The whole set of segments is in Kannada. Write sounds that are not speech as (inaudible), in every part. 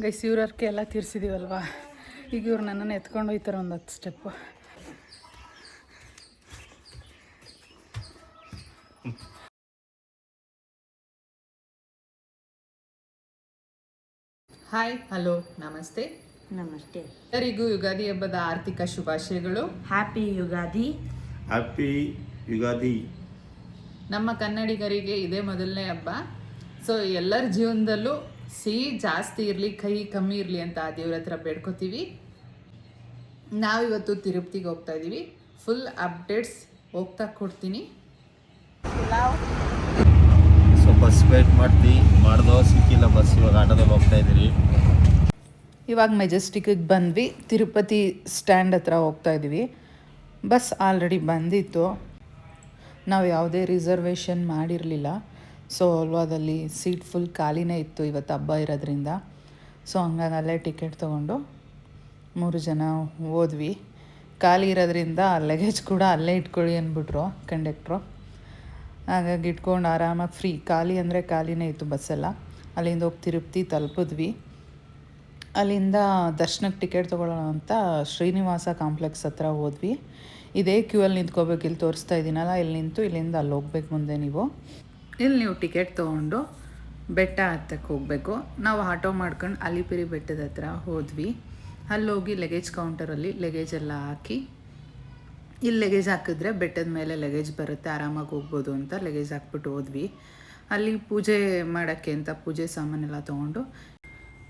ಗೈಸ್ ಇವ್ರರ್ಕೆ ಎಲ್ಲ ತೀರಿಸಿದೀವಲ್ವಾ? ಈಗ ಇವ್ರು ನನ್ನನ್ನು ಎತ್ಕೊಂಡು ಹೋಗ್ತಾರೆ ಒಂದು ಹತ್ತು ಸ್ಟೆಪ್ಪು ಹಾಯ್ ಹಲೋ ನಮಸ್ತೆ. ನಮಸ್ತೆ. ಎಲ್ಲರಿಗೂ ಯುಗಾದಿ ಹಬ್ಬದ ಆರ್ಥಿಕ ಶುಭಾಶಯಗಳು. ಹ್ಯಾಪಿ ಯುಗಾದಿ. ಹ್ಯಾಪಿ ಯುಗಾದಿ. ನಮ್ಮ ಕನ್ನಡಿಗರಿಗೆ ಇದೇ ಮೊದಲನೇ ಹಬ್ಬ. ಸೊ ಎಲ್ಲರ ಜೀವನದಲ್ಲೂ ಸಿಹಿ ಜಾಸ್ತಿ ಇರಲಿ ಕಹಿ ಕಮ್ಮಿ ಇರಲಿ ಅಂತ ಆ ದೇವ್ರ ಹತ್ರ ಬೇಡ್ಕೋತೀವಿ. ನಾವಿವತ್ತು ತಿರುಪತಿಗೆ ಹೋಗ್ತಾ ಇದ್ದೀವಿ ಫುಲ್ ಅಪ್ಡೇಟ್ಸ್ ಹೋಗ್ತಾ ಕೊಡ್ತೀನಿ. ಸೊ ಬಸ್ ವೇಟ್ ಮಾಡ್ತಿ. ಮಾಡ್ದೋ ಸಿಕ್ಕಿಲ್ಲ ಬಸ್ ಇವಾಗ ಆಟೋದಲ್ಲಿ ಹೋಗ್ತಾ ಇದ್ದೀರಿ ಇವಾಗ ಮೆಜೆಸ್ಟಿಕ್ಕಿಗೆ ಬಂದ್ವಿ. ತಿರುಪತಿ ಸ್ಟ್ಯಾಂಡ್ ಹತ್ರ ಹೋಗ್ತಾ ಇದ್ದೀವಿ ಬಸ್ ಆಲ್ರೆಡಿ ಬಂದಿತ್ತು. ನಾವು ಯಾವುದೇ ರಿಸರ್ವೇಷನ್ ಮಾಡಿರಲಿಲ್ಲ. ಸೊ ಅಲ್ವಾದಲ್ಲಿ ಸೀಟ್ ಫುಲ್ ಖಾಲಿನೇ ಇತ್ತು ಇವತ್ತು ಹಬ್ಬ ಇರೋದ್ರಿಂದ. ಸೊ ಹಂಗಾಗಿ ಅಲ್ಲೇ ಟಿಕೆಟ್ ತೊಗೊಂಡು ಮೂರು ಜನ ಹೋದ್ವಿ. ಖಾಲಿ ಇರೋದ್ರಿಂದ ಲಗೇಜ್ ಕೂಡ ಅಲ್ಲೇ ಇಟ್ಕೊಳ್ಳಿ ಅಂದ್ಬಿಟ್ರು ಕಂಡಕ್ಟ್ರು ಹಾಗಾಗಿ ಇಟ್ಕೊಂಡು ಆರಾಮಾಗಿ ಫ್ರೀ ಖಾಲಿ ಅಂದರೆ ಖಾಲಿನೇ ಇತ್ತು ಬಸ್ಸೆಲ್ಲ ಅಲ್ಲಿಂದ ಹೋಗಿ ತಿರುಪ್ತಿ ತಲುಪಿದ್ವಿ. ಅಲ್ಲಿಂದ ದರ್ಶನಕ್ಕೆ ಟಿಕೆಟ್ ತೊಗೊಳ್ಳೋಣ ಅಂತ ಶ್ರೀನಿವಾಸ ಕಾಂಪ್ಲೆಕ್ಸ್ ಹತ್ರ ಹೋದ್ವಿ. ಇದೇ ಕ್ಯೂ ಅಲ್ಲಿ ನಿಂತ್ಕೋಬೇಕು, ಇಲ್ಲಿ ತೋರಿಸ್ತಾ ಇದ್ದೀನಲ್ಲ ಇಲ್ಲಿ ನಿಂತು ಇಲ್ಲಿಂದ ಅಲ್ಲಿ ಹೋಗ್ಬೇಕು ಮುಂದೆ ನೀವು. ಇಲ್ಲಿ ನೀವು ಟಿಕೆಟ್ ತೊಗೊಂಡು ಬೆಟ್ಟ ಹತ್ತಕ್ಕೆ ಹೋಗಬೇಕು. ನಾವು ಆಟೋ ಮಾಡ್ಕೊಂಡು ಅಲಿಪಿರಿ ಬೆಟ್ಟದ ಹತ್ರ ಹೋದ್ವಿ. ಅಲ್ಲಿ ಹೋಗಿ ಲಗೇಜ್ ಕೌಂಟರಲ್ಲಿ ಲಗೇಜ್ ಎಲ್ಲ ಹಾಕಿ, ಇಲ್ಲಿ ಲಗೇಜ್ ಹಾಕಿದ್ರೆ ಬೆಟ್ಟದ ಮೇಲೆ ಲಗೇಜ್ ಬರುತ್ತೆ, ಆರಾಮಾಗಿ ಹೋಗ್ಬೋದು ಅಂತ ಲಗೇಜ್ ಹಾಕ್ಬಿಟ್ಟು ಹೋದ್ವಿ. ಅಲ್ಲಿ ಪೂಜೆ ಮಾಡೋಕ್ಕೆ ಅಂತ ಪೂಜೆ ಸಾಮಾನೆಲ್ಲ ತೊಗೊಂಡು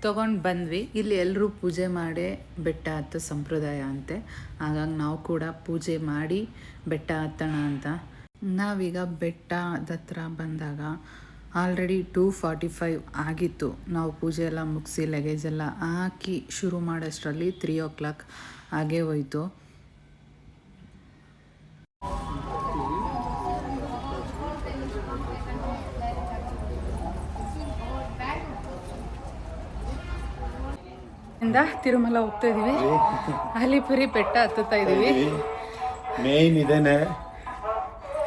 ತೊಗೊಂಡು ಬಂದ್ವಿ. ಇಲ್ಲಿ ಎಲ್ಲರೂ ಪೂಜೆ ಮಾಡೇ ಬೆಟ್ಟ ಹತ್ತೋ ಸಂಪ್ರದಾಯ ಅಂತೆ. ಹಾಗಾಗಿ ನಾವು ಕೂಡ ಪೂಜೆ ಮಾಡಿ ಬೆಟ್ಟ ಹತ್ತೋಣ ಅಂತ ನಾವೀಗ ಬೆಟ್ಟದ ಹತ್ರ ಬಂದಾಗ ಆಲ್ರೆಡಿ ಟೂ ಫಾರ್ಟಿ ಫೈವ್ ಆಗಿತ್ತು. ನಾವು ಪೂಜೆ ಎಲ್ಲ ಮುಗಿಸಿ ಲಗೇಜ್ ಎಲ್ಲ ಹಾಕಿ ಶುರು ಮಾಡೋಷ್ಟರಲ್ಲಿ ತ್ರೀ ಓ ಕ್ಲಾಕ್ ಆಗೇ ಹೋಯಿತು. ಇಂದ ತಿರುಮಲ ಹೋಗ್ತಾ ಇದೀವಿ. ಅಲಿಪುರಿ ಬೆಟ್ಟ ಹತ್ತುತ್ತಾ ಇದೀವಿ. ಮೇನ್ ಇದೇನೆ.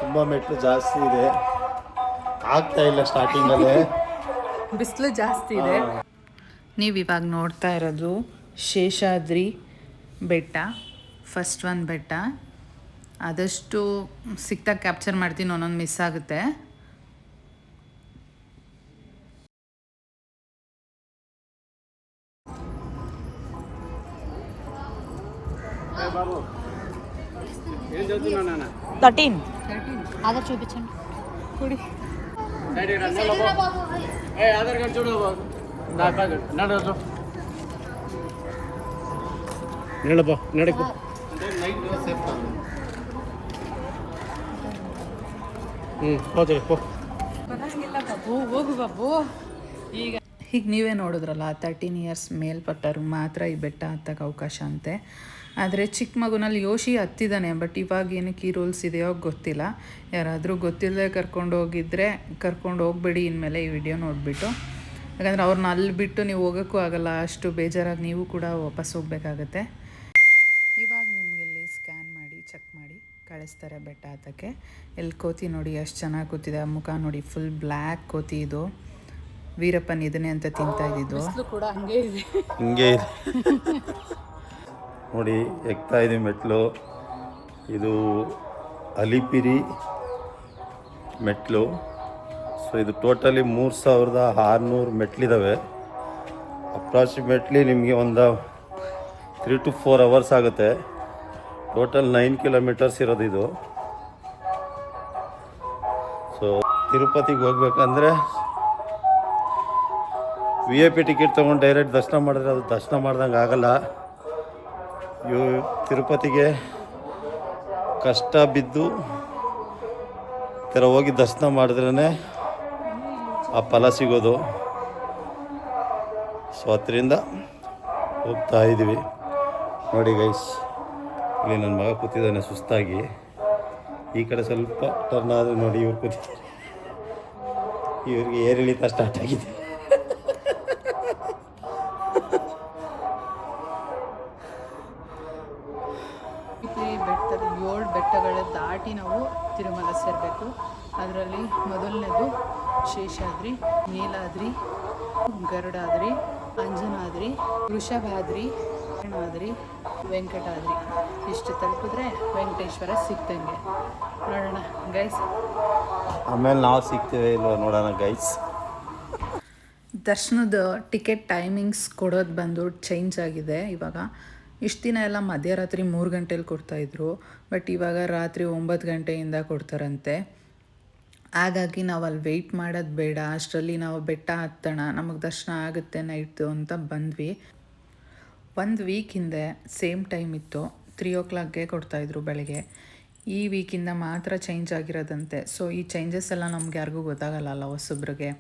ತುಂಬ ಮೆಟ್ಲು ಜಾಸ್ತಿ ಇದೆ. ಆಗ್ತಾ ಇಲ್ಲ ಸ್ಟಾರ್ಟಿಂಗಲ್ಲೇ. ಬಿಸಿಲು ಜಾಸ್ತಿ ಇದೆ. ನೀವು ಇವಾಗ ನೋಡ್ತಾ ಇರೋದು ಶೇಷಾದ್ರಿ ಬೆಟ್ಟ ಫಸ್ಟ್ ಒಂದು ಬೆಟ್ಟ. ಆದಷ್ಟು ಸಿಕ್ತಾಗ ಕ್ಯಾಪ್ಚರ್ ಮಾಡ್ತೀನಿ ಒಂದೊಂದು ಮಿಸ್ ಆಗುತ್ತೆ. ತರ್ಟೀನ್ అదే చూపించండి ಕುಡಿ ఆధార్ కార్డు చూడు నడు నడపో నడకు పోతే పో ಬರಂಗಿಲ್ಲ ಬಾಬು ಹೋಗು ಬಾಬು ಈಗ ಈಗ ನೀವೇ ನೋಡಿದ್ರಲ್ಲ ತರ್ಟೀನ್ ಇಯರ್ಸ್ ಮೇಲ್ಪಟ್ಟರು ಮಾತ್ರ ಈ ಬೆಟ್ಟ ಹತ್ತಕ್ಕೆ ಅವಕಾಶ ಅಂತೆ ಆದರೆ ಚಿಕ್ಕ ಮಗುನಲ್ಲಿ ಯೋಶಿ ಹತ್ತಿದ್ದಾನೆ ಬಟ್ ಇವಾಗ ಏನಕ್ಕೆ ಈ ರೂಲ್ಸ್ ಇದೆಯೋ ಗೊತ್ತಿಲ್ಲ. ಯಾರಾದರೂ ಗೊತ್ತಿಲ್ಲದೆ ಕರ್ಕೊಂಡು ಹೋಗಿದ್ದರೆ ಕರ್ಕೊಂಡು ಹೋಗ್ಬೇಡಿ ಇನ್ಮೇಲೆ ಈ ವಿಡಿಯೋ ನೋಡಿಬಿಟ್ಟು. ಯಾಕಂದರೆ ಅವ್ರನ್ನ ಅಲ್ಲಿ ಬಿಟ್ಟು ನೀವು ಹೋಗೋಕ್ಕೂ ಆಗಲ್ಲ ಅಷ್ಟು ಬೇಜಾರಾಗಿ ನೀವು ಕೂಡ ವಾಪಸ್ ಹೋಗಬೇಕಾಗತ್ತೆ. ಇವಾಗ ನಿಮಗೆ ಇಲ್ಲಿ ಸ್ಕ್ಯಾನ್ ಮಾಡಿ ಚೆಕ್ ಮಾಡಿ ಕಳಿಸ್ತಾರೆ ಬೆಟ್ಟ ಹತ್ತಕ್ಕೆ. ಎಲ್ಲಿ ಕೋತಿ ನೋಡಿ ಎಷ್ಟು ಚೆನ್ನಾಗಿ ಕೂತಿದೆ ಆ ಮುಖ ನೋಡಿ ಫುಲ್ ಬ್ಲ್ಯಾಕ್ ಕೋತಿ ಇದು. ವೀರಪ್ಪನ ಇದನ್ನೇ ಅಂತ ತಿಂತಾ ಇದ್ದಿದ್ದು. ಕೂಡ ಹಂಗೆ ಇದೆ. ಹಂಗೆ ಇದೆ. (laughs) ನೋಡಿ, ಎಕ್ತಾ ಇದೆ ಮೆಟ್ಲು. ಇದು ಅಲಿಪಿರಿ ಮೆಟ್ಲು. ಸೊ ಇದು ಟೋಟಲಿ ಮೂರು ಸಾವಿರದ ಆರುನೂರು ಮೆಟ್ಲಿದ್ದಾವೆ ಅಪ್ರಾಕ್ಸಿಮೇಟ್ಲಿ ನಿಮಗೆ ಒಂದು ತ್ರೀ ಟು ಫೋರ್ ಅವರ್ಸ್ ಆಗುತ್ತೆ. ಟೋಟಲ್ ನೈನ್ ಕಿಲೋಮೀಟರ್ಸ್ ಇರೋದು ಇದು. ಸೊ ತಿರುಪತಿಗೆ ಹೋಗ್ಬೇಕಂದ್ರೆ ವಿ ಐ ಪಿ ಟಿಕೆಟ್ ತೊಗೊಂಡು ಡೈರೆಕ್ಟ್ ದರ್ಶನ ಮಾಡಿದ್ರೆ ಅದು ದರ್ಶನ ಮಾಡ್ದಂಗೆ ಆಗಲ್ಲ. ಇವು ತಿರುಪತಿಗೆ ಕಷ್ಟ ಬಿದ್ದು ಥರ ಹೋಗಿ ದರ್ಶನ ಮಾಡಿದ್ರೇ ಆ ಫಲ ಸಿಗೋದು. ಸೊ ಅದರಿಂದ ಹೋಗ್ತಾ ಇದ್ದೀವಿ. ನೋಡಿ ಗೈಸ್ ಇಲ್ಲಿ ನನ್ನ ಮಗ ಕೂತಿದ್ದಾನೆ ಸುಸ್ತಾಗಿ. ಈ ಕಡೆ ಸ್ವಲ್ಪ ಟರ್ನ್ ಆದರೆ ನೋಡಿ ಇವ್ರು ಕೂತಿದ್ದಾರೆ. ಇವ್ರಿಗೆ ಏರಿಳಿತ ಸ್ಟಾರ್ಟ್ ಆಗಿದೆ. ನಾವು ತಿರುಮಲ ಸೇರಬೇಕು. ಅದರಲ್ಲಿ ಮೊದಲನೇದು ಶೇಷಾದ್ರಿ ನೀಲಾದ್ರಿ ಗರುಡಾದ್ರಿ ಅಂಜನಾದ್ರಿ ವೃಷಭಾದ್ರಿ ಕೃಷ್ಣಾದ್ರಿ ವೆಂಕಟಾದ್ರಿ. ಇಷ್ಟು ತಲುಪಿದ್ರೆ ವೆಂಕಟೇಶ್ವರ ಸಿಕ್ತಂಗೆ ನೋಡೋಣ ಗೈಸ್ ಆಮೇಲೆ ನಾವು ಸಿಗ್ತೇವೆ ಇಲ್ವ ನೋಡೋಣ ಗೈಸ್ ದರ್ಶನದ ಟಿಕೆಟ್ ಟೈಮಿಂಗ್ಸ್ ಕೊಡೋದು ಬಂದು ಚೇಂಜ್ ಆಗಿದೆ ಇವಾಗ. ಇಷ್ಟು ದಿನ ಎಲ್ಲ ಮಧ್ಯರಾತ್ರಿ ಮೂರು ಗಂಟೆಲಿ ಕೊಡ್ತಾಯಿದ್ರು ಬಟ್ ಇವಾಗ ರಾತ್ರಿ ಒಂಬತ್ತು ಗಂಟೆಯಿಂದ ಕೊಡ್ತಾರಂತೆ. ಹಾಗಾಗಿ ನಾವು ಅಲ್ಲಿ ವೆಯ್ಟ್ ಮಾಡೋದು ಬೇಡ, ಅಷ್ಟರಲ್ಲಿ ನಾವು ಬೆಟ್ಟ ಹತ್ತೋಣ, ನಮಗೆ ದರ್ಶನ ಆಗುತ್ತೆ ನೈಟ್ದು ಅಂತ ಬಂದ್ವಿ. ಒಂದು ವೀಕ್ ಹಿಂದೆ ಸೇಮ್ ಟೈಮ್ ಇತ್ತು ತ್ರೀ ಓ ಕ್ಲಾಕ್ಗೆ ಕೊಡ್ತಾಯಿದ್ರು ಬೆಳಗ್ಗೆ. ಈ ವೀಕಿಂದ ಮಾತ್ರ ಚೇಂಜ್ ಆಗಿರೋದಂತೆ. ಸೊ ಈ ಚೇಂಜಸ್ ಎಲ್ಲ ನಮ್ಗೆ ಯಾರಿಗೂ ಗೊತ್ತಾಗಲ್ಲ ಹೊಸೊಬ್ರಿಗೆ.